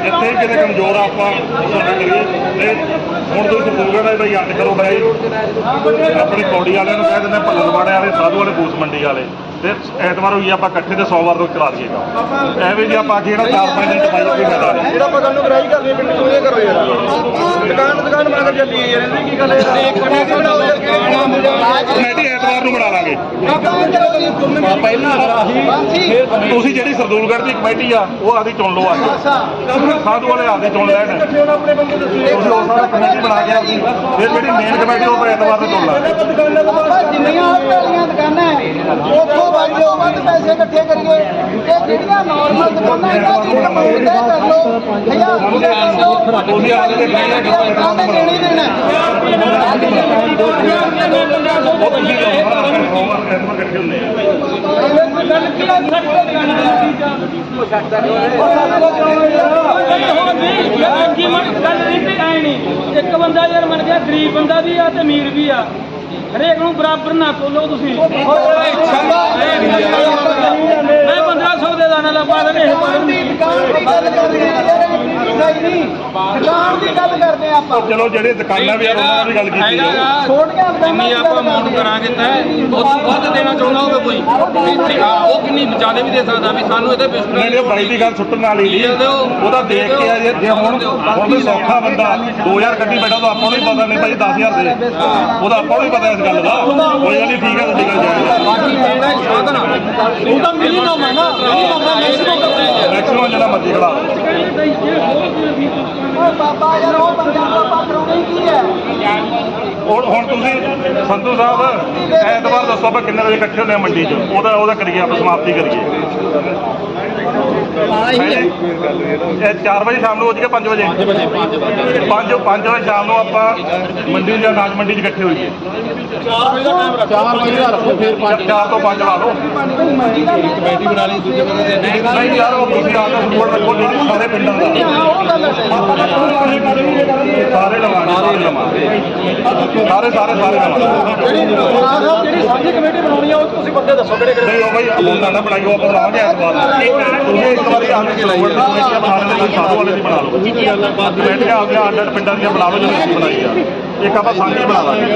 S2: ਜਿੱਥੇ ਕਿਤੇ ਕਮਜ਼ੋਰ ਆ ਆਪਾਂ ਸਾਡਾ ਕਰੀਏ ਤੇ ਹੁਣ ਤੁਸੀਂ ਸਰਦੂਲਗੜ੍ਹ ਦਾ ਬਈ ਅੱਡ ਕਰੋ ਬਾਈ ਆਪਣੀ ਕੌੜੀ ਵਾਲਿਆਂ ਨੂੰ ਕਹਿ ਦਿੰਦੇ ਭੱਲਣਵਾੜੇ ਵਾਲੇ ਸਾਧੂ ਵਾਲੇ ਬੂਸ ਮੰਡੀ ਵਾਲੇ। ਤੇ ਐਤਵਾਰ ਹੋਈ ਆਪਾਂ ਇਕੱਠੇ ਤੇ ਸੋਮਵਾਰ ਤੋਂ ਕਰਾ ਦਈਏ ਕੰਮ। ਐਵੇਂ ਜੇ ਆਪਾਂ ਜਿਹੜਾ ਚਾਰ ਪੰਜ ਦਿਨ ਪਾਈਏ ਕੋਈ ਫਾਇਦਾ ਨਹੀਂ।
S6: ਜਿਹੜਾ ਆਪਾਂ ਨੂੰ ਕਰਾਈ ਕਰਦੇ ਪਿੰਡ ਤੋਂ ਇਹ ਕਰੋ ਯਾਰ। ਦੁਕਾਨ ਦੁਕਾਨ ਬਣਾ ਕੇ ਚੱਲੀਏ ਯਾਰ ਇਹਦੀ ਕੀ ਗੱਲ ਹੈ ਇੱਕ ਕਮੇਟੀ ਬਣਾਓ ਯਾਰ
S2: ਕਮੇਟੀ ਐਤਵਾਰ ਨੂੰ ਬਣਾ ਲਾਂਗੇ।
S3: ਪਹਿਲਾਂ
S2: ਤੁਸੀਂ ਜਿਹੜੀ ਸਰਦੂਲਗੜ੍ਹ ਦੀ ਕਮੇਟੀ ਆ ਉਹ ਆਦੀ ਚੁਣ ਲਓ ਅੱਜ। ਸਾਧੂ ਵਾਲੇ ਆਪਦੇ ਚੁਣ ਲੈਣ। ਤੁਸੀਂ ਉਸ ਨਾਲ ਕਮੇਟੀ ਬਣਾ ਕੇ ਫਿਰ ਜਿਹੜੀ ਮੇਨ ਕਮੇਟੀ ਉਹ ਐਤਵਾਰ ਨੂੰ ਚੁਣ ਲਾਂਗੇ।
S3: ਜਿੰਨੀਆਂ ਪਹਿਲੀਆਂ ਦੁਕਾਨਾਂ ਹੈ ਵੱਧ ਤੋਂ ਵੱਧ ਪੈਸੇ ਇਕੱਠੇ ਕਰੀਏ ਤੇ ਜਿਹੜੀਆਂ ਨਾਰਮਲ ਦੁਕਾਨਾਂ ਇਹਨਾਂ ਦੀ ਕਮਾਈ ਤੇ ਕਰ ਲਓ ਹਜ਼ਾਰ ਰੁਪਏ ਕਰ ਲਓ
S2: ਤੁਸੀਂ ਆਪਦੇ ਕਹਿਣੇ ਕਿ
S3: ਤਾਂ ਤੇ ਦੇਣਾ ਹੀ ਦੇਣਾ
S5: ਇੱਕ ਬੰਦਾ ਯਾਰ ਮਨ ਗਿਆ ਗਰੀਬ ਬੰਦਾ ਵੀ ਆ ਤੇ ਅਮੀਰ ਵੀ ਆ ਹਰੇਕ ਨੂੰ ਬਰਾਬਰ ਨਾ ਤੋਲੋ ਤੁਸੀਂ। ਮੈਂ 1500 ਦੇ ਦਾਣਾ ਲਾ ਪਾ ਦੇਣੇ
S3: ਦੁਕਾਨ ਦੀ ਗੱਲ ਕਰਦੇ ਆਪਾਂ।
S2: ਚਲੋ ਜਿਹੜੇ ਦੁਕਾਨਾਂ ਵੀ ਆ ਉਹਨਾਂ ਦੀ ਗੱਲ ਕੀਤੀ ਜਾਓ
S3: ਛੋਟੀਆਂ
S7: ਜਿੰਨੀ
S3: ਦੀ
S7: ਆਪਾਂ ਅਮਾਉਂਟ। ਕਰਾਂਗੇ ਤੈਅ ਉਸ ਤੋਂ ਵੱਧ ਦੇਣਾ ਚਾਹੁੰਦਾ ਹੋਵੇ ਕੋਈ। ਵੀ ਹਾਂ, ਉਹ ਕਿੰਨੀ ਵਿਚਾਲੇ ਵੀ ਦੇ ਸਕਦਾ ਵੀ ਸਾਨੂੰ ਇਹਦੇ ਬਿਸਕੁਟ
S2: ਨਹੀਂ ਨਹੀਂ ਉਹ ਬਾਈ ਦੀ ਗੱਲ ਸੁੱਟਣ ਨਾਲ ਹੀ ਨਹੀਂ ਉਹਦਾ ਦੇਖ ਕੇ ਆ ਜੇ ਜੇ ਹੁਣ ਹੁਣ ਸੌਖਾ ਬੰਦਾ 2000 ਕੱਢੀ ਬੈਠਾ ਤਾਂ ਆਪਾਂ ਨੂੰ ਹੀ ਪਤਾ ਨਹੀਂ ਭਾਈ 10000 ਦੇ। ਉਹਦਾ ਆਪਾਂ ਨੂੰ ਹੀ ਪਤਾ ਇਸ ਗੱਲ ਦਾ। ਕੋਈ ਗੱਲ ਨਹੀਂ ਠੀਕ ਹੈ ਤੁਹਾਡੀ ਗੱਲ ਜਾਇਜ਼
S7: ਬਾਕੀ ਇਹਦਾ ਇੱਕ ਸਾਧਨ
S3: ਉਹ ਤਾਂ ਮਿਨੀਮਮ ਹੈ ਨਾ ਮਿਨੀਮਮ ਦਾ ਮੈਕਸਿਮਮ
S2: ਮੈਕਸਿਮਮ ਜਿਹੜਾ ਮਰਜ਼ੀ ਖੜਾ
S3: ਉਹ ਬਾਬਾ ਯਾਰ ਉਹ ਬੰਦਿਆਂ ਨੂੰ ਆਪਾਂ ਕਰਾਉਣਾ ਹੀ ਕੀ ਹੈ?
S2: ਹੁਣ ਹੁਣ ਤੁਸੀਂ ਸੰਧੂ ਸਾਹਿਬ, ਐਤਵਾਰ ਦੱਸੋ ਆਪਾਂ ਕਿੰਨੇ ਵਜੇ ਇਕੱਠੇ ਹੁੰਦੇ ਆ ਮੰਡੀ 'ਚ? ਉਹਦਾ ਉਹਦਾ ਕਰੀਏ, ਆਪਾਂ ਸਮਾਪਤੀ ਕਰੀਏ। ਇਹ 4 ਵਜੇ ਸ਼ਾਮ ਨੂੰ ਹੋ ਜਾਈਏ 5 ਵਜੇ? 5 ਵਜੇ 5 5 ਵਜੇ ਸ਼ਾਮ ਨੂੰ ਆਪਾਂ ਮੰਡੀ ਜਾਂ ਅਨਾਜ ਮੰਡੀ 'ਚ ਇਕੱਠੇ ਹੋਈਏ। 4 ਵਜੇ ਦਾ ਟਾਈਮ ਰੱਖੋ 4 ਵਜੇ ਦਾ ਰੱਖੋ ਫਿਰ 4 ਤੋਂ 5 ਲਾ ਲਓ।
S3: ਕਮੇਟੀ ਬਣਾ ਲਈ ਦੂਜੇ
S2: ਨਹੀਂ ਯਾਰ ਉਹ ਤੁਸੀਂ ਆਪ ਦਾ ਸਪੋਰਟ ਰੱਖੋ ਜਿਹੜੀ ਸਾਰੇ ਪਿੰਡਾਂ ਦਾ। ਸਾਰੇ ਲਵਾਂਗੇ ਸਾਰੇ ਸਾਰੇ ਸਾਰੇ ਸਾਰੇ
S1: ਜਿਹੜੀ ਸਾਂਝੀ ਕਮੇਟੀ ਬਣਾਉਣੀ ਆ ਉਹ ਤੁਸੀਂ ਬੰਦੇ ਦੱਸੋ ਕਿਹੜੇ ਕਿਹੜੇ।
S2: ਨਹੀਂ ਉਹ ਭਾਈ ਅਬੂਨਾ ਨਾ ਬਣਾਈਓ ਆਪਾਂ ਲਾਵਾਂਗੇ ਐਤਵਾਰ ਤੁਸੀਂ ਇੱਕ ਵਾਰੀ ਆ ਕੇ ਲਾਈਓ ਕਮੇਟੀਆਂ ਬਣਾ ਕੋਈ ਸਾਧੂ ਵਾਲੇ ਦੀ ਬਣਾ ਲਓ। ਕਮੇਟੀਆਂ ਆਪਦੇ ਅੱਡ ਅੱਡ ਪਿੰਡਾਂ ਦੀਆਂ ਬਣਾ ਲਓ ਤੁਸੀਂ ਬਣਾਈ ਆ। ਇੱਕ ਆਪਾਂ ਸਾਂਝੀ ਬਣਾ ਲਾਂਗੇ।